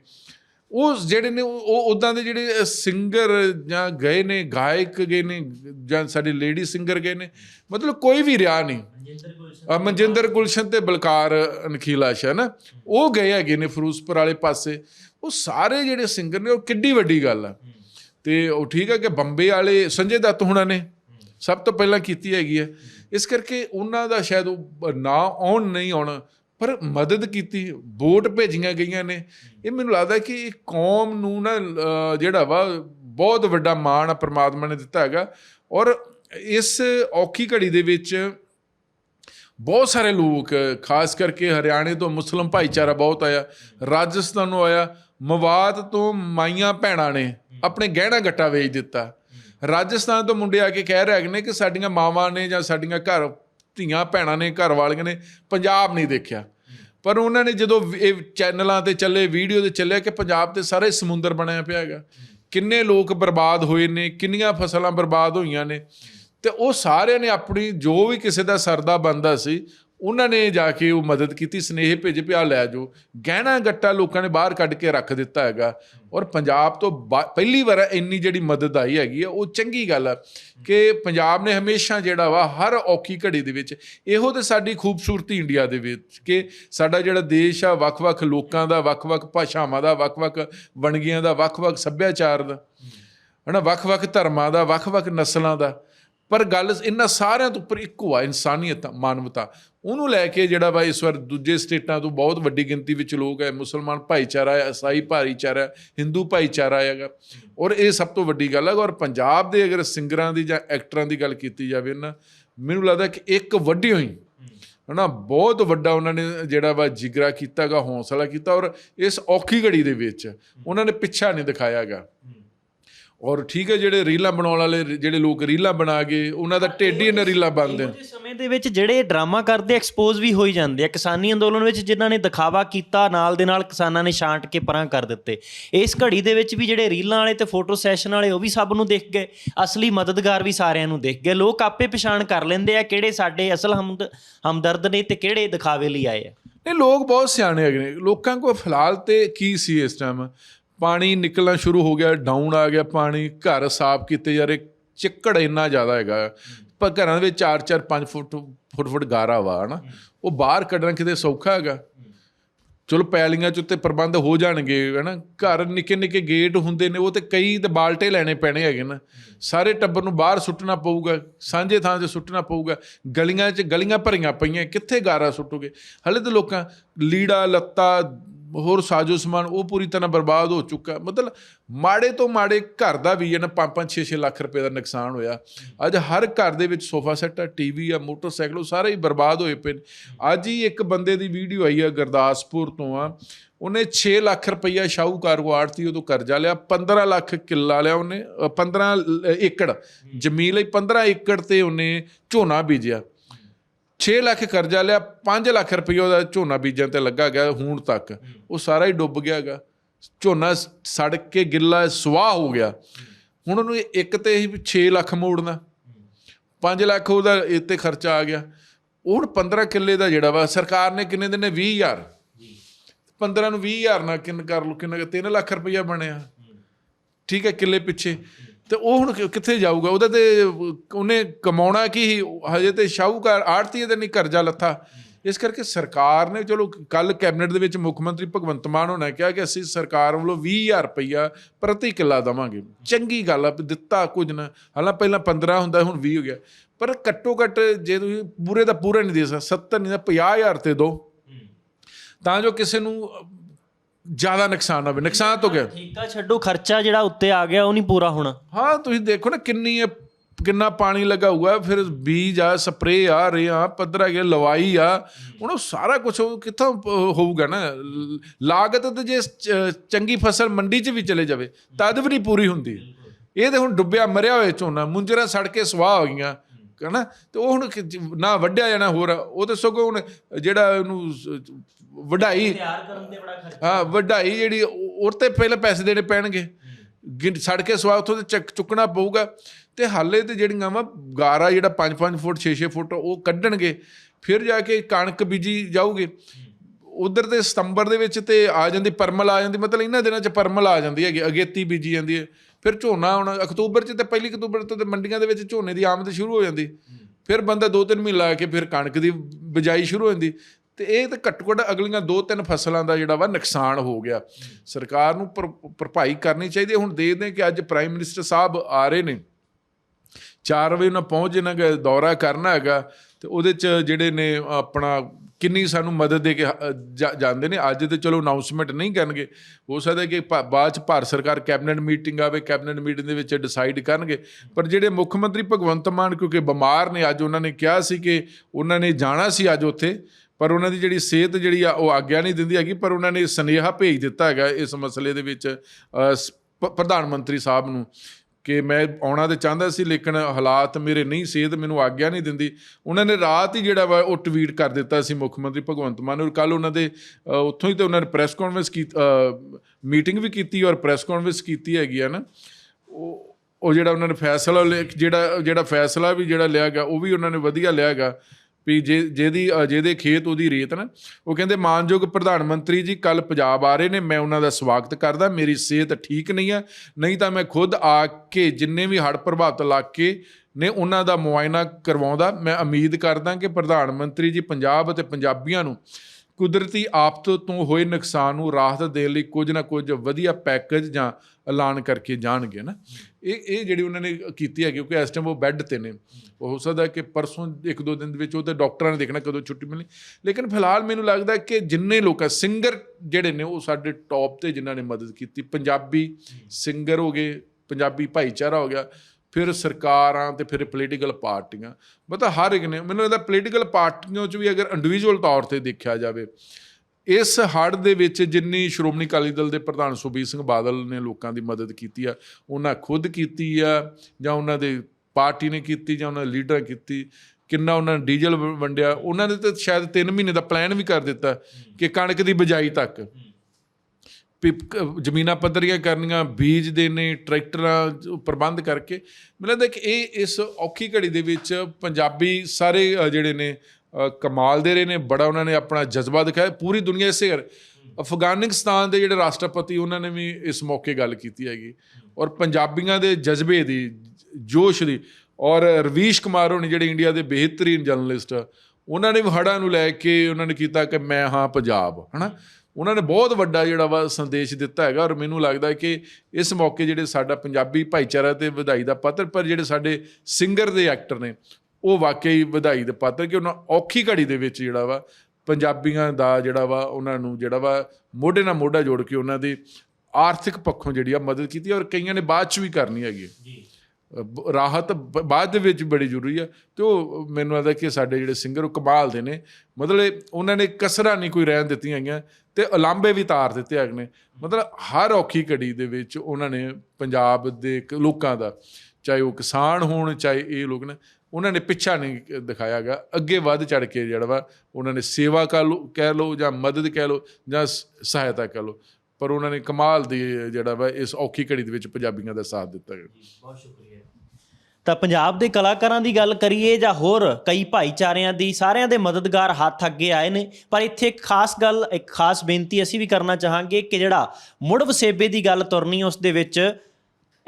ਉਹ ਜਿਹੜੇ ਨੇ ਉਹ ਉਦਾਂ ਦੇ ਜਿਹੜੇ ਸਿੰਗਰ ਜਾਂ ਗਏ ਨੇ ਗਾਇਕ ਗਏ ਨੇ ਜਾਂ ਸਾਡੇ ਲੇਡੀ ਸਿੰਗਰ ਗਏ ਨੇ ਮਤਲਬ ਕੋਈ ਵੀ ਰਿਆ ਨਹੀਂ। ਮਨਜਿੰਦਰ ਗੁਲਸ਼ਨ ਤੇ ਬਲਕਾਰ ਨਖੀਲਾ ਸ਼ਾ ਨਾ ਉਹ ਗਏ ਹੈਗੇ ਨੇ ਫਿਰੋਜ਼ਪੁਰ ਵਾਲੇ ਪਾਸੇ। ਉਹ ਸਾਰੇ ਜਿਹੜੇ ਸਿੰਗਰ ਨੇ ਉਹ ਕਿੱਡੀ ਵੱਡੀ ਗੱਲ ਆ। ਤੇ ਉਹ ਠੀਕ ਹੈ ਕਿ ਬੰਬੇ ਵਾਲੇ ਸੰਜੇ ਦੱਤ ਹੁਣਾਂ ਨੇ। ਸਭ ਤੋਂ ਪਹਿਲਾਂ ਕੀਤੀ ਹੈਗੀ ਹੈ ਇਸ ਕਰਕੇ ਉਹਨਾਂ ਦਾ ਸ਼ਾਇਦ ਉਹ ਨਾ ਆਉਣ ਨਹੀਂ ਆਉਣ ਪਰ ਮਦਦ ਕੀਤੀ ਵੋਟ ਭੇਜੀਆਂ ਗਈਆਂ ਨੇ। ਇਹ ਮੈਨੂੰ ਲੱਗਦਾ ਕਿ ਇਹ ਕੌਮ ਨੂੰ ਨਾ ਜਿਹੜਾ ਵਾ ਬਹੁਤ ਵੱਡਾ ਮਾਣ ਪ੍ਰਮਾਤਮਾ ਨੇ ਦਿੱਤਾ ਹੈਗਾ। ਔਰ ਇਸ ਔਖੀ ਘੜੀ ਦੇ ਵਿੱਚ ਬਹੁਤ ਸਾਰੇ ਲੋਕ ਖਾਸ ਕਰਕੇ ਹਰਿਆਣੇ ਤੋਂ ਮੁਸਲਮ ਭਾਈਚਾਰਾ ਬਹੁਤ ਆਇਆ ਰਾਜਸਥਾਨੋਂ ਆਇਆ ਮਵਾਦ ਤੋਂ ਮਾਈਆਂ ਭੈਣਾਂ ਨੇ ਆਪਣੇ ਗਹਿਣਾ ਗੱਟਾ ਵੇਚ ਦਿੱਤਾ। ਰਾਜਸਥਾਨ ਤੋਂ ਮੁੰਡੇ ਆ ਕੇ ਕਹਿ ਰਹੇ ਨੇ ਕਿ ਸਾਡੀਆਂ ਮਾਵਾਂ ਨੇ ਜਾਂ ਸਾਡੀਆਂ ਘਰ ਧੀਆਂ ਭੈਣਾਂ ਨੇ, ਘਰ ਵਾਲੀਆਂ ਨੇ ਪੰਜਾਬ ਨਹੀਂ ਦੇਖਿਆ। ਪਰ ਉਹਨਾਂ ਨੇ ਜਦੋਂ ਇਹ ਚੈਨਲਾਂ ਤੇ ਚੱਲੇ, ਵੀਡੀਓ ਤੇ ਚੱਲਿਆ ਕਿ ਪੰਜਾਬ ਤੇ ਸਾਰੇ ਸਮੁੰਦਰ ਬਣਿਆ ਪਿਆ ਹੈਗਾ। ਕਿੰਨੇ ਲੋਕ ਬਰਬਾਦ ਹੋਏ ਨੇ, ਕਿੰਨੀਆਂ ਫਸਲਾਂ ਬਰਬਾਦ ਹੋਈਆਂ ਨੇ। ਤੇ ਉਹ ਸਾਰਿਆਂ ਨੇ ਆਪਣੀ ਜੋ ਵੀ ਕਿਸੇ ਦਾ ਸਰਦਾ ਬੰਦਾ ਸੀ ਉਹਨਾਂ ਨੇ ਜਾ ਕੇ ਉਹ ਮਦਦ ਕੀਤੀ, ਸਨੇਹ ਭੇਜ ਪਿਆ ਲੈ ਜੋ ਗਹਿਣਾ ਗੱਟਾ ਲੋਕਾਂ ਨੇ ਬਾਹਰ ਕੱਢ ਕੇ ਰੱਖ ਦਿੱਤਾ ਹੈਗਾ। ਔਰ ਪੰਜਾਬ ਤੋਂ ਬਾ- ਪਹਿਲੀ ਵਾਰ ਇੰਨੀ ਜਿਹੜੀ ਮਦਦ ਆਈ ਹੈਗੀ ਆ, ਉਹ ਚੰਗੀ ਗੱਲ ਆ ਕਿ ਪੰਜਾਬ ਨੇ ਹਮੇਸ਼ਾ ਜਿਹੜਾ ਵਾ, ਹਰ ਔਖੀ ਘੜੀ ਦੇ ਵਿੱਚ ਇਹੋ ਤੇ ਸਾਡੀ ਖੂਬਸੂਰਤੀ ਇੰਡੀਆ ਦੇ ਵਿੱਚ ਕਿ ਸਾਡਾ ਜਿਹੜਾ ਦੇਸ਼ ਆ, ਵੱਖ-ਵੱਖ ਲੋਕਾਂ ਦਾ, ਵੱਖ-ਵੱਖ ਭਾਸ਼ਾਵਾਂ ਦਾ, ਵੱਖ-ਵੱਖ ਵਣਗੀਆਂ ਦਾ, ਵੱਖ-ਵੱਖ ਸੱਭਿਆਚਾਰ ਦਾ, ਹਨਾ, ਵੱਖ-ਵੱਖ ਧਰਮਾਂ ਦਾ, ਵੱਖ-ਵੱਖ ਨਸਲਾਂ ਦਾ ਪਰ ਗੱਲ ਇਹਨਾਂ ਸਾਰਿਆਂ ਤੋਂ ਉੱਪਰ ਇੱਕੋ ਆ, ਇਨਸਾਨੀਅਤ ਮਾਨਵਤਾ। ਉਹਨੂੰ ਲੈ ਕੇ ਜਿਹੜਾ ਵਾ ਇਸ ਵਾਰ ਦੂਜੇ ਸਟੇਟਾਂ ਤੋਂ ਬਹੁਤ ਵੱਡੀ ਗਿਣਤੀ ਵਿੱਚ ਲੋਕ ਹੈ ਮੁਸਲਮਾਨ ਭਾਈਚਾਰਾ ਹੈ ਈਸਾਈ ਭਾਈਚਾਰਾ ਹੈ ਹਿੰਦੂ ਭਾਈਚਾਰਾ ਹੈਗਾ। ਔਰ ਇਹ ਸਭ ਤੋਂ ਵੱਡੀ ਗੱਲ ਹੈ ਔਰ ਪੰਜਾਬ ਦੇ ਅਗਰ ਸਿੰਗਰਾਂ ਦੀ ਜਾਂ ਐਕਟਰਾਂ ਦੀ ਗੱਲ ਕੀਤੀ ਜਾਵੇ ਨਾ, ਮੈਨੂੰ ਲੱਗਦਾ ਕਿ ਇੱਕ ਵੱਡੀ ਹੋਈ। ਹਨਾ, ਬਹੁਤ ਵੱਡਾ ਉਹਨਾਂ ਨੇ ਜਿਹੜਾ ਵਾ ਜਿਗਰਾ ਕੀਤਾਗਾ, ਹੌਸਲਾ ਕੀਤਾ ਔਰ ਇਸ ਔਖੀ ਘੜੀ ਦੇ ਵਿੱਚ ਉਹਨਾਂ ਨੇ ਪਿੱਛਾ ਨਹੀਂ ਦਿਖਾਇਆਗਾ। ਔਰ ਠੀਕ ਹੈ ਜਿਹੜੇ ਰੀਲਾਂ ਬਣਾਉਣ ਵਾਲੇ ਜਿਹੜੇ ਲੋਕ ਰੀਲਾਂ ਬਣਾ ਕੇ ਉਹਨਾਂ ਦਾ ਢਿੱਡ ਇਹਨਾਂ ਰੀਲਾਂ ਬਣਦੇ ਜਿਹੇ ਸਮੇਂ ਦੇ ਵਿੱਚ ਜਿਹੜੇ ਡਰਾਮਾ ਕਰਦੇ ਐਕਸਪੋਜ਼ ਵੀ ਹੋਈ ਜਾਂਦੇ ਆ। ਕਿਸਾਨੀ ਅੰਦੋਲਨ ਵਿੱਚ ਜਿਨ੍ਹਾਂ ਨੇ ਦਿਖਾਵਾ ਕੀਤਾ ਨਾਲ ਦੇ ਨਾਲ ਕਿਸਾਨਾਂ ਨੇ ਛਾਂਟ ਕੇ ਪਰਾਂ ਕਰ ਦਿੱਤੇ। ਇਸ ਘੜੀ ਦੇ ਵਿੱਚ ਵੀ ਜਿਹੜੇ ਰੀਲਾਂ ਵਾਲੇ ਤੇ ਫੋਟੋ ਸੈਸ਼ਨ ਵਾਲੇ ਉਹ ਵੀ ਸਭ ਨੂੰ ਦੇਖ ਗਏ। ਅਸਲੀ ਮਦਦਗਾਰ ਵੀ ਸਾਰਿਆਂ ਨੂੰ ਦੇਖ ਗਏ। ਲੋਕ ਆਪੇ ਪਛਾਣ ਕਰ ਲੈਂਦੇ ਆ ਕਿਹੜੇ ਸਾਡੇ ਅਸਲ ਹਮਦ ਹਮਦਰਦ ਨੇ ਤੇ ਕਿਹੜੇ ਦਿਖਾਵੇ ਲਈ ਆਏ ਆ। ਇਹ ਲੋਕ ਬਹੁਤ ਸਿਆਣੇ ਹੈਗੇ ਨੇ। ਲੋਕਾਂ ਕੋਲ ਫਿਲਹਾਲ ਤੇ ਕੀ ਸੀ ਇਸ ਟਾਈਮ ਪਾਣੀ ਨਿਕਲਣਾ ਸ਼ੁਰੂ ਹੋ ਗਿਆ ਡਾਊਨ ਆ ਗਿਆ ਪਾਣੀ, ਘਰ ਸਾਫ਼ ਕੀਤੇ ਜਾ ਰਹੇ, ਚਿੱਕੜ ਇੰਨਾ ਜ਼ਿਆਦਾ ਹੈਗਾ। ਪਰ ਘਰਾਂ ਦੇ ਵਿੱਚ 4-4 5 ਫੁੱਟ ਫੁੱਟ ਫੁੱਟ ਗਾਰਾ ਵਾ, ਹਨਾ। ਉਹ ਬਾਹਰ ਕੱਢਣਾ ਕਿਤੇ ਸੌਖਾ ਹੈਗਾ। ਚਲੋ ਪੈਲੀਆਂ ਚ ਉੱਤੇ ਪ੍ਰਬੰਧ ਹੋ ਜਾਣਗੇ, ਹਨਾ। ਘਰ ਨਿੱਕੇ ਨਿੱਕੇ ਗੇਟ ਹੁੰਦੇ ਨੇ, ਉਹ ਤੇ ਕਈ ਤੇ ਬਾਲਟੇ ਲੈਣੇ ਪੈਣੇ ਹੈਗੇ ਨਾ। ਸਾਰੇ ਟੱਬਰ ਨੂੰ ਬਾਹਰ ਸੁੱਟਣਾ ਪਊਗਾ, ਸਾਂਝੇ ਥਾਂ 'ਤੇ ਸੁੱਟਣਾ ਪਊਗਾ। ਗਲੀਆਂ 'ਚ ਗਲੀਆਂ ਭਰੀਆਂ ਪਈਆਂ, ਕਿੱਥੇ ਗਾਰਾ ਸੁੱਟੋਗੇ? ਹਲੇ ਤਾਂ ਲੋਕਾਂ, ਲੀੜਾ, ਲੱਤਾ ਹੋਰ ਸਾਜੋ ਸਮਾਨ ਉਹ ਪੂਰੀ ਤਰ੍ਹਾਂ ਬਰਬਾਦ ਹੋ ਚੁੱਕਾ। ਮਤਲਬ ਮਾੜੇ ਤੋਂ ਮਾੜੇ ਘਰ ਦਾ ਵੀ ਇਹਨਾਂ 5-5 6-6 ਲੱਖ ਰੁਪਏ ਦਾ ਨੁਕਸਾਨ ਹੋਇਆ। ਅੱਜ ਹਰ ਘਰ ਦੇ ਵਿੱਚ ਸੋਫਾ ਸੈੱਟ ਆ ਟੀਵੀ ਆ ਮੋਟਰਸਾਈਕਲ ਉਹ ਸਾਰੇ ਹੀ ਬਰਬਾਦ ਹੋਏ ਪਏ ਨੇ। ਅੱਜ ਹੀ ਇੱਕ ਬੰਦੇ ਦੀ ਵੀਡੀਓ ਆਈ ਆ ਗੁਰਦਾਸਪੁਰ ਤੋਂ ਆ। ਉਹਨੇ 6 ਲੱਖ ਰੁਪਈਆ ਸ਼ਾਹੂਕਾਰ ਕੋ ਆੜਤੀ ਉਦੋਂ ਕਰਜ਼ਾ ਲਿਆ 15 ਲੱਖ ਕਿੱਲਾ ਲਿਆ ਉਹਨੇ ਅ, 15 ਲ- ਏਕੜ ਜ਼ਮੀਨ ਲਈ 15 ਏਕੜ ਤੇ ਉਹਨੇ ਝੋਨਾ ਬੀਜਿਆ। 6 ਲੱਖ ਕਰਜ਼ਾ ਲਿਆ 5 ਲੱਖ ਰੁਪਈਆ ਉਹਦਾ ਝੋਨਾ ਬੀਜਣ ਤੇ ਲੱਗਾ ਗਿਆ ਹੁਣ ਤੱਕ। ਉਹ ਸਾਰਾ ਹੀ ਡੁੱਬ ਗਿਆਗਾ ਝੋਨਾ ਸੜ ਕੇ ਗਿੱਲਾ ਸੁਆਹ ਹੋ ਗਿਆ। ਹੁਣ ਉਹਨੂੰ ਇੱਕ ਤੇ ਹੀ 6 ਲੱਖ ਮੋੜਨਾ। 5 ਲੱਖ ਉਹਦਾ ਇੱਥੇ ਖਰਚਾ ਆ ਗਿਆ। ਉਹ ਹੁਣ 15 ਕਿੱਲੇ ਦਾ ਜਿਹੜਾ ਵਾ, ਸਰਕਾਰ ਨੇ ਕਿੰਨੇ ਦਿਨੇ? 20000 15 ਨੂੰ 20000 ਨਾਲ ਕਿੰਨ ਕਰ ਲੋ ਕਿੰਨਾ 3 ਲੱਖ ਰੁਪਈਆ ਬਣਿਆ। ਠੀਕ ਹੈ, ਕਿੱਲੇ ਪਿੱਛੇ। ਤੇ ਉਹ ਹੁਣ ਕਿੱਥੇ ਜਾਊਗਾ? ਉਹਦਾ ਤੇ ਉਹਨੇ ਕਮਾਉਣਾ ਕੀ ਸੀ? ਹਜੇ ਤੇ ਸ਼ਾਹੂਕਾਰ ਆੜਤੀ ਦੇ ਨਹੀਂ ਕਰਜ਼ਾ ਲੱਥਾ। ਇਸ ਕਰਕੇ ਸਰਕਾਰ ਨੇ ਚਲੋ ਕੱਲ ਕੈਬਨਿਟ ਦੇ ਵਿੱਚ ਮੁੱਖ ਮੰਤਰੀ ਭਗਵੰਤ ਮਾਨ ਹੋਣਾ ਕਿਹਾ ਕਿ ਅਸੀਂ ਸਰਕਾਰ ਵੱਲੋਂ 20000 ਰੁਪਈਆ ਪ੍ਰਤੀ ਕਿੱਲਾ ਦਵਾਂਗੇ। ਚੰਗੀ ਗੱਲ ਆ ਦਿੱਤਾ ਕੁਝ ਨਾ। ਹਾਲਾਂ ਪਹਿਲਾਂ 15 ਹੁੰਦਾ, ਹੁਣ 20 ਹੋ ਗਿਆ। ਪਰ ਘੱਟੋ ਘੱਟ ਜੇ ਤੁਸੀਂ ਪੂਰੇ ਦਾ ਪੂਰਾ ਨਹੀਂ ਦੇ ਸਕਦੇ 70 ਨਹੀਂ ਤਾਂ 50000 ਤੇ ਦੋ। ਤਾਂ ਜੋ ਕਿਸੇ ਨੂੰ ਜ਼ਿਆਦਾ ਨੁਕਸਾਨ ਨਾ ਹੋਵੇ। ਨੁਕਸਾਨ ਤੋਂ ਗਿਆ। ਠੀਕਾ ਛੱਡੋ ਖਰਚਾ ਜਿਹੜਾ ਉੱਤੇ ਆ ਗਿਆ ਉਹ ਨਹੀਂ ਪੂਰਾ ਹੋਣਾ। ਹਾਂ ਤੁਸੀਂ ਦੇਖੋ ਨਾ ਕਿੰਨੀ ਇਹ ਕਿੰਨਾ ਪਾਣੀ ਲੱਗਾ ਹੋਊਗਾ। ਫਿਰ ਬੀਜ ਆ ਸਪਰੇ ਆ ਰੇਹਾਂ ਪੱਧਰ ਹੈਗੇ ਲਵਾਈ ਆ। ਹੁਣ ਉਹ ਸਾਰਾ ਕੁਝ ਕਿੱਥੋਂ ਹੋਊਗਾ ਨਾ? ਲਾਗਤ ਤੇ ਜੇ ਚੰਗੀ ਫਸਲ ਮੰਡੀ 'ਚ ਵੀ ਚਲੇ ਜਾਵੇ ਤਦ ਵੀ ਨਹੀਂ ਪੂਰੀ ਹੁੰਦੀ। ਇਹ ਤੇ ਹੁਣ ਡੁੱਬਿਆ ਮਰਿਆ ਹੋਇਆ ਝੋਨਾ ਮੁੰਜਰਾ ਸੜ ਕੇ ਸਵਾਹ ਹੋ ਗਈਆਂ। ਹਨਾ? ਤੇ ਉਹ ਹੁਣ ਕਿ- ਨਾ ਵੱਢਿਆ ਜਾਣਾ ਹੋਰ ਉਹ ਤੇ ਸਗੋਂ ਹੁਣ ਜਿਹੜਾ ਉਹਨੂੰ ਸ- ਵਢਾਈ ਤਿਆਰ ਕਰਨ ਦੇ ਬੜਾ ਖਰਚਾ। ਹਾਂ ਵਢਾਈ ਜਿਹੜੀ ਉਹ ਉਹ ਤੇ ਪਹਿਲਾਂ ਪੈਸੇ ਦੇਣੇ ਪੈਣਗੇ। ਗਿਣ- ਸੜ ਕੇ ਸਵਾ ਉੱਥੋਂ ਤੇ ਚੱਕ ਚੁੱਕਣਾ ਪਊਗਾ। ਤੇ ਹਾਲੇ ਤੇ ਜਿਹੜੀਆਂ ਵਾ ਗਾਰਾ ਜਿਹੜਾ 5-5 ਫੁੱਟ 6-6 ਫੁੱਟ ਉਹ ਕੱਢਣਗੇ। ਫਿਰ ਜਾ ਕੇ ਕਣਕ ਬੀਜੀ ਜਾਊਗੀ। ਉਧਰ ਤੇ ਸਤੰਬਰ ਦੇ ਵਿੱਚ ਤੇ ਆ ਜਾਂਦੀ ਪਰਮਲ ਆ ਜਾਂਦੀ। ਮਤਲਬ ਇਹਨਾਂ ਦਿਨਾਂ 'ਚ ਪਰਮਲ ਆ ਜਾਂਦੀ ਹੈਗੀ ਅਗੇਤੀ ਬੀਜੀ ਜਾਂਦੀ ਹੈ। ਫਿਰ ਝੋਨਾ ਹੁਣ ਅਕਤੂਬਰ 'ਚ ਤੇ ਪਹਿਲੀ ਅਕਤੂਬਰ ਤੋਂ ਤੇ ਮੰਡੀਆਂ ਦੇ ਵਿੱਚ ਝੋਨੇ ਦੀ ਆਮਦ ਸ਼ੁਰੂ ਹੋ ਜਾਂਦੀ। ਫਿਰ ਬੰਦਾ ਦੋ ਤਿੰਨ ਮਹੀਨੇ ਲਾ ਕੇ ਫਿਰ ਕਣਕ ਦੀ ਬਿਜਾਈ ਸ਼ੁਰੂ ਹੋ ਜਾਂਦੀ। ਤੇ ਇਹ ਤਾਂ ਘੱਟੋ ਘੱਟ ਅਗਲੀਆਂ ਦੋ ਤਿੰਨ ਫਸਲਾਂ ਦਾ ਜਿਹੜਾ ਵਾ ਨੁਕਸਾਨ ਹੋ ਗਿਆ। ਸਰਕਾਰ ਨੂੰ ਭਰ- ਭਰਪਾਈ ਕਰਨੀ ਚਾਹੀਦੀ। ਹੁਣ ਦੇਖਦੇ ਕਿ ਅੱਜ ਪ੍ਰਾਈਮ ਮਿਨਿਸਟਰ ਸਾਹਿਬ ਆ ਰਹੇ ਨੇ। 4 ਵਜੇ ਉਹਨਾਂ ਪਹੁੰਚ ਜਾਣਾ ਗਾ, ਦੌਰਾ ਕਰਨਾ ਹੈਗਾ ਤੇ ਉਹਦੇ ਚ ਜਿਹੜੇ ਨੇ ਆਪਣਾ ਕਿੰਨੀ ਸਾਨੂੰ ਮਦਦ ਦੇ ਕੇ ਜਾ- ਜਾਂਦੇ ਨੇ। ਅੱਜ ਤੇ ਚਲੋ ਅਨਾਉਂਸਮੈਂਟ ਨਹੀਂ ਕਰਨਗੇ। ਹੋ ਸਕਦਾ ਕਿ ਭਾ- ਬਾਅਦ ਚ ਭਾਰਤ ਸਰਕਾਰ ਕੈਬਨਿਟ ਮੀਟਿੰਗ ਆਵੇ ਕੈਬਨਿਟ ਮੀਟਿੰਗ ਦੇ ਵਿੱਚ ਡਿਸਾਈਡ ਕਰਨਗੇ। ਪਰ ਜਿਹੜੇ ਮੁੱਖ ਮੰਤਰੀ ਭਗਵੰਤ ਮਾਨ ਕਿਉਂਕਿ ਬਿਮਾਰ ਨੇ, ਅੱਜ ਉਹਨਾਂ ਨੇ ਕਿਹਾ ਸੀ ਕਿ ਉਹਨਾਂ ਨੇ ਜਾਣਾ ਸੀ ਅੱਜ ਉੱਥੇ, ਪਰ ਉਹਨਾਂ ਦੀ ਜਿਹੜੀ ਸਿਹਤ ਜਿਹੜੀ ਆ, ਉਹ ਆਗਿਆ ਨਹੀਂ ਦਿੰਦੀ ਹੈਗੀ, ਪਰ ਉਹਨਾਂ ਨੇ ਸੁਨੇਹਾ ਭੇਜ ਦਿੱਤਾ ਹੈਗਾ ਇਸ ਮਸਲੇ ਦੇ ਵਿੱਚ ਸ- ਪ੍ਰਧਾਨ ਮੰਤਰੀ ਸਾਹਿਬ ਨੂੰ। ਕਿ ਮੈਂ ਆਉਣਾ ਤੇ ਚਾਹੁੰਦਾ ਸੀ, ਲੇਕਿਨ ਹਾਲਾਤ ਮੇਰੇ ਨਹੀਂ ਸਿਹਤ ਮੈਨੂੰ ਆਗਿਆ ਨਹੀਂ ਦਿੰਦੀ। ਉਹਨਾਂ ਨੇ ਰਾਤ ਹੀ ਜਿਹੜਾ ਵਾ ਉਹ ਟਵੀਟ ਕਰ ਦਿੱਤਾ ਸੀ ਮੁੱਖ ਮੰਤਰੀ ਭਗਵੰਤ ਮਾਨ ਔਰ ਕੱਲ ਉਹਨਾਂ ਦੇ ਉੱਥੋਂ ਹੀ ਤੇ ਉਹਨਾਂ ਨੇ ਪ੍ਰੈਸ ਕਾਨਫਰੰਸ ਕੀ ਮੀਟਿੰਗ ਵੀ ਕੀਤੀ ਔਰ ਪ੍ਰੈਸ ਕਾਨਫਰੰਸ ਕੀਤੀ ਹੈਗੀ ਆ ਨਾ। ਉਹ ਉਹ ਜਿਹੜਾ ਉਹਨਾਂ ਨੇ ਫੈਸਲਾ ਲਿਆ- ਜਿਹੜਾ ਜਿਹੜਾ ਫੈਸਲਾ ਵੀ ਜਿਹੜਾ ਲਿਆ ਗਿਆ, ਉਹ ਵੀ ਉਹਨਾਂ ਨੇ ਵਧੀਆ ਲਿਆ ਗਾ ਵੀ ਜੇ, ਜਿਹਦੀ ਜਿਹਦੇ ਖੇਤ ਉਹਦੀ ਰੇਤ ਨਾ, ਉਹ ਕਹਿੰਦੇ, ਮਾਨਯੋਗ ਪ੍ਰਧਾਨ ਮੰਤਰੀ ਜੀ ਕੱਲ ਪੰਜਾਬ ਆ ਰਹੇ ਨੇ, ਮੈਂ ਉਹਨਾਂ ਦਾ ਸਵਾਗਤ ਕਰਦਾ, ਮੇਰੀ ਸਿਹਤ ਠੀਕ ਨਹੀਂ ਹੈ, ਨਹੀਂ ਤਾਂ ਮੈਂ ਖੁਦ ਆ ਕੇ ਜਿੰਨੇ ਵੀ ਹੜ੍ਹ ਪ੍ਰਭਾਵਿਤ ਇਲਾਕੇ ਨੇ, ਉਹਨਾਂ ਦਾ ਮੁਆਇਨਾ ਕਰਵਾਉਂਦਾ, ਮੈਂ ਉਮੀਦ ਕਰਦਾ ਕਿ ਪ੍ਰਧਾਨ ਮੰਤਰੀ ਜੀ ਪੰਜਾਬ ਅਤੇ ਪੰਜਾਬੀਆਂ ਨੂੰ ਕੁਦਰਤੀ ਆਫਤ ਤੋਂ ਹੋਏ ਨੁਕਸਾਨ ਨੂੰ ਰਾਹਤ ਦੇਣ ਲਈ ਕੁਝ ਨਾ ਕੁਝ ਵਧੀਆ ਪੈਕੇਜ ਜਾਂ ਐਲਾਨ ਕਰਕੇ ਜਾਣਗੇ ਨਾ। ਇਹ ਇਹ ਜਿਹੜੀ ਉਹਨਾਂ ਨੇ ਕੀਤੀ ਹੈ ਕਿਉਂਕਿ ਇਸ ਟਾਈਮ ਉਹ ਬੈੱਡ ਤੇ ਨੇ। ਉਹ ਹੋ ਸਕਦਾ ਕਿ ਪਰਸੋਂ ਇੱਕ ਦੋ ਦਿਨ ਦੇ ਵਿੱਚ ਉਹ ਤੇ ਡਾਕਟਰਾਂ ਨੇ ਦੇਖਣਾ ਕਦੋਂ ਛੁੱਟੀ ਮਿਲਣੀ। ਲੇਕਿਨ ਫਿਲਹਾਲ ਮੈਨੂੰ ਲੱਗਦਾ ਕਿ ਜਿੰਨੇ ਲੋਕ ਸਿੰਗਰ ਜਿਹੜੇ ਨੇ, ਉਹ ਸਾਡੇ ਟੌਪ ਤੇ ਜਿਨ੍ਹਾਂ ਨੇ ਮਦਦ ਕੀਤੀ। ਪੰਜਾਬੀ ਸਿੰਗਰ ਹੋ ਗਏ, ਪੰਜਾਬੀ ਭਾਈਚਾਰਾ ਹੋ ਗਿਆ। ਫਿਰ ਸਰਕਾਰਾਂ ਤੇ ਫਿਰ ਪੋਲੀਟੀਕਲ ਪਾਰਟੀਆਂ, ਮਤਲਬ ਹਰ ਇੱਕ ਨੇ, ਮੈਨੂੰ ਲੱਗਦਾ ਪੋਲੀਟੀਕਲ ਪਾਰਟੀਆਂ 'ਚ ਵੀ ਅਗਰ ਇੰਡੀਵਿਜੂਅਲ ਤੌਰ ਤੇ ਦੇਖਿਆ ਜਾਵੇ, ਇਸ ਹੜ੍ਹ ਦੇ ਵਿੱਚ ਜਿੰਨੀ ਸ਼੍ਰੋਮਣੀ ਅਕਾਲੀ ਦਲ ਦੇ ਪ੍ਰਧਾਨ ਸੁਖਬੀਰ ਸਿੰਘ ਬਾਦਲ ਨੇ ਲੋਕਾਂ ਦੀ ਮਦਦ ਕੀਤੀ ਆ, ਉਹਨਾਂ ਖੁਦ ਕੀਤੀ ਆ, ਜਾਂ ਉਹਨਾਂ ਦੇ ਪਾਰਟੀ ਨੇ ਕੀਤੀ, ਜਾਂ ਉਹਨਾਂ ਦੇ ਲੀਡਰਾਂ ਕੀਤੀ, ਕਿੰਨਾ ਉਹਨਾਂ ਨੇ ਡੀਜ਼ਲ ਵ- ਵੰਡਿਆ, ਉਹਨਾਂ ਨੇ ਤਾਂ ਸ਼ਾਇਦ 3 ਮਹੀਨੇ ਦਾ ਪਲਾਨ ਵੀ ਕਰ ਦਿੱਤਾ, ਕਿ ਕਣਕ ਦੀ ਬਿਜਾਈ ਤੱਕ। ਜ਼ਮੀਨਾਂ ਪੱਧਰੀਆਂ ਕਰਨੀਆਂ ਬੀਜ ਦੇਣੇ ਟਰੈਕਟਰਾਂ ਪ੍ਰਬੰਧ ਕਰਕੇ। ਮੈਨੂੰ ਲੱਗਦਾ ਕਿ ਇਹ ਇਸ ਔਖੀ ਘੜੀ ਦੇ ਵਿੱਚ ਪੰਜਾਬੀ ਸਾਰੇ ਜਿਹੜੇ ਨੇ ਅ, ਕਮਾਲ ਦੇ ਰਹੇ ਨੇ। ਬੜਾ ਉਹਨਾਂ ਨੇ ਆਪਣਾ ਜਜ਼ਬਾ ਦਿਖਾਇਆ। ਪੂਰੀ ਦੁਨੀਆ ਇਸੇ ਕਰ। ਅਫਗਾਨਿਸਤਾਨ ਦੇ ਜਿਹੜੇ ਰਾਸ਼ਟਰਪਤੀ ਉਹਨਾਂ ਨੇ ਵੀ ਇਸ ਮੌਕੇ ਗੱਲ ਕੀਤੀ ਹੈਗੀ। ਔਰ ਪੰਜਾਬੀਆਂ ਦੇ ਜਜ਼ਬੇ ਦੀ ਜੋਸ਼ ਦੀ। ਔਰ ਰਵੀਸ਼ ਕੁਮਾਰ ਹੋਣੀ ਜਿਹੜੇ ਇੰਡੀਆ ਦੇ ਬਿਹਤਰੀਨ ਜਰਨਲਿਸਟ ਉਹਨਾਂ ਨੇ ਵੀ ਹੜ੍ਹਾਂ ਨੂੰ ਲੈ ਕੇ ਉਹਨਾਂ ਨੇ ਕੀਤਾ ਕਿ ਮੈਂ ਹਾਂ ਪੰਜਾਬ ਹਨਾ? ਉਹਨਾਂ ਨੇ ਬਹੁਤ ਵੱਡਾ ਜਿਹੜਾ ਵਾ ਸੰਦੇਸ਼ ਦਿੱਤਾ ਹੈਗਾ ਔਰ ਮੈਨੂੰ ਲੱਗਦਾ ਕਿ ਇਸ ਮੌਕੇ ਜਿਹੜੇ ਸਾਡਾ ਪੰਜਾਬੀ ਭਾਈਚਾਰਾ ਤੇ ਵਧਾਈ ਦਾ ਪਾਤਰ ਪਰ ਜਿਹੜੇ ਸਾਡੇ ਸਿੰਗਰ ਦੇ ਐਕਟਰ ਨੇ ਉਹ ਵਾਕਈ ਵਧਾਈ ਦੇ ਪਾਤਰ ਕਿ ਉਹਨਾਂ ਔਖੀ ਘੜੀ ਦੇ ਵਿੱਚ ਜਿਹੜਾ ਵਾ ਪੰਜਾਬੀਆਂ ਦਾ ਜਿਹੜਾ ਵਾ ਉਹਨਾਂ ਨੂੰ ਜਿਹੜਾ ਵਾ ਮੋਢੇ ਨਾਲ ਮੋਢਾ ਜੋੜ ਕੇ ਉਹਨਾਂ ਦੀ ਆਰਥਿਕ ਪੱਖੋਂ ਜਿਹੜੀ ਆ ਮਦਦ ਕੀਤੀ ਔਰ ਕਈਆਂ ਨੇ ਬਾਅਦ ਚ ਵੀ ਕਰਨੀ ਹੈਗੀ ਜੀ। ਰਾਹਤ ਬਾਅਦ ਦੇ ਵਿੱਚ ਬੜੀ ਜ਼ਰੂਰੀ ਆ ਤੇ ਉਹ ਮੈਨੂੰ ਲੱਗਦਾ ਕਿ ਸਾਡੇ ਜਿਹੜੇ ਸਿੰਗਰ ਉਹ ਕਮਾਲ ਦੇ ਨੇ। ਮਤਲਬ ਉਹਨਾਂ ਨੇ ਕਸਰਾਂ ਨਹੀਂ ਕੋਈ ਰਹਿਣ ਦਿੱਤੀਆਂ ਹੈਗੀਆਂ। ਤੇ ਉਲਾਂਭੇ ਵੀ ਤਾਰ ਦਿੱਤੇ ਹੈਗੇ ਨੇ ਮਤਲਬ ਹਰ ਔਖੀ ਘੜੀ ਦੇ ਵਿੱਚ ਉਹਨਾਂ ਨੇ ਪੰਜਾਬ ਦੇ ਕ- ਲੋਕਾਂ ਦਾ, ਚਾਹੇ ਉਹ ਕਿਸਾਨ ਹੋਣ, ਚਾਹੇ ਇਹ ਲੋਕ ਨੇ, ਉਹਨਾਂ ਨੇ ਪਿੱਛਾ ਨਹੀਂ ਦਿਖਾਇਆ ਗਾ ਅੱਗੇ ਵੱਧ ਚੜ ਕੇ ਜਿਹੜਾ ਵਾ, ਉਹਨਾਂ ਨੇ ਸੇਵਾ ਕਰ ਲਓ, ਕਹਿ ਲਓ ਜਾਂ ਮਦਦ ਕਹਿ ਲਓ ਜਾਂ ਸਹਾਇਤਾ ਕਹਿ ਲਓ। ਪਰ ਉਹਨਾਂ ਨੇ ਕਮਾਲ ਦੀ ਜਿਹੜਾ ਵਾ, ਇਸ ਔਖੀ ਘੜੀ ਦੇ ਵਿੱਚ ਪੰਜਾਬੀਆਂ ਦਾ ਸਾਥ ਦਿੱਤਾ ਗਿਆ ਬਹੁਤ ਸ਼ੁਕਰੀਆ। ਤਾਂ ਪੰਜਾਬ ਦੇ ਕਲਾਕਾਰਾਂ ਦੀ ਗੱਲ ਕਰੀਏ ਜਾਂ ਹੋਰ ਕਈ ਭਾਈਚਾਰਿਆਂ ਦੀ, ਸਾਰਿਆਂ ਦੇ ਮਦਦਗਾਰ ਹੱਥ ਅੱਗੇ ਆਏ ਨੇ। ਪਰ ਇੱਥੇ ਇੱਕ ਖਾਸ ਗੱਲ, ਇੱਕ ਖਾਸ ਬੇਨਤੀ ਅਸੀਂ ਵੀ ਕਰਨਾ ਚਾਹਾਂਗੇ ਕਿ ਜਿਹੜਾ ਮੁੜ ਵਸੇਬੇ ਦੀ ਗੱਲ ਤੁਰਨੀ, ਉਸ ਦੇ ਵਿੱਚ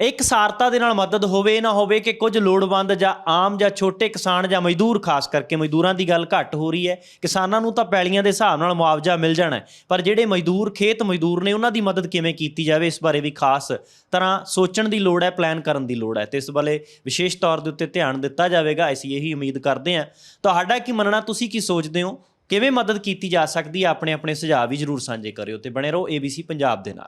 ਇੱਕ ਸਾਰਤਾ ਦੇ ਨਾਲ ਮਦਦ ਹੋਵੇ ਨਾ ਹੋਵੇ ਕਿ ਕੁਝ ਲੋੜਵੰਦ ਜਾਂ ਆਮ ਜਾਂ ਛੋਟੇ ਕਿਸਾਨ ਜਾਂ ਮਜ਼ਦੂਰ, ਖਾਸ ਕਰਕੇ ਮਜ਼ਦੂਰਾਂ ਦੀ ਗੱਲ ਘੱਟ ਹੋ ਰਹੀ ਹੈ। ਕਿਸਾਨਾਂ ਨੂੰ ਤਾਂ ਪੈਲੀਆਂ ਦੇ ਹਿਸਾਬ ਨਾਲ ਮੁਆਵਜ਼ਾ ਮਿਲ ਜਾਣਾ ਪਰ ਜਿਹੜੇ ਮਜ਼ਦੂਰ, ਖੇਤ ਮਜ਼ਦੂਰ ਨੇ, ਉਹਨਾਂ ਦੀ ਮਦਦ ਕਿਵੇਂ ਕੀਤੀ ਜਾਵੇ, ਇਸ ਬਾਰੇ ਵੀ ਖਾਸ ਤਰ੍ਹਾਂ ਸੋਚਣ ਦੀ ਲੋੜ ਹੈ, ਪਲਾਨ ਕਰਨ ਦੀ ਲੋੜ ਹੈ। ਤੇ ਇਸ ਬਾਰੇ ਵਿਸ਼ੇਸ਼ ਤੌਰ ਦੇ ਉੱਤੇ ਧਿਆਨ ਦਿੱਤਾ ਜਾਵੇਗਾ। ਅਸੀਂ ਇਹੀ ਉਮੀਦ ਕਰਦੇ ਹਾਂ। ਤੁਹਾਡਾ ਕੀ ਮੰਨਣਾ, ਤੁਸੀਂ ਕੀ ਸੋਚਦੇ ਹੋ? ਕਿਵੇਂ ਮਦਦ ਕੀਤੀ ਜਾ ਸਕਦੀ ਹੈ? ਆਪਣੇ ਆਪਣੇ ਸੁਝਾਅ ਵੀ ਜਰੂਰ ਸਾਂਝੇ ਕਰਿਓ ਤੇ ਬਣੇ ਰਹੋ ABC ਪੰਜਾਬ ਦੇ ਨਾਲ।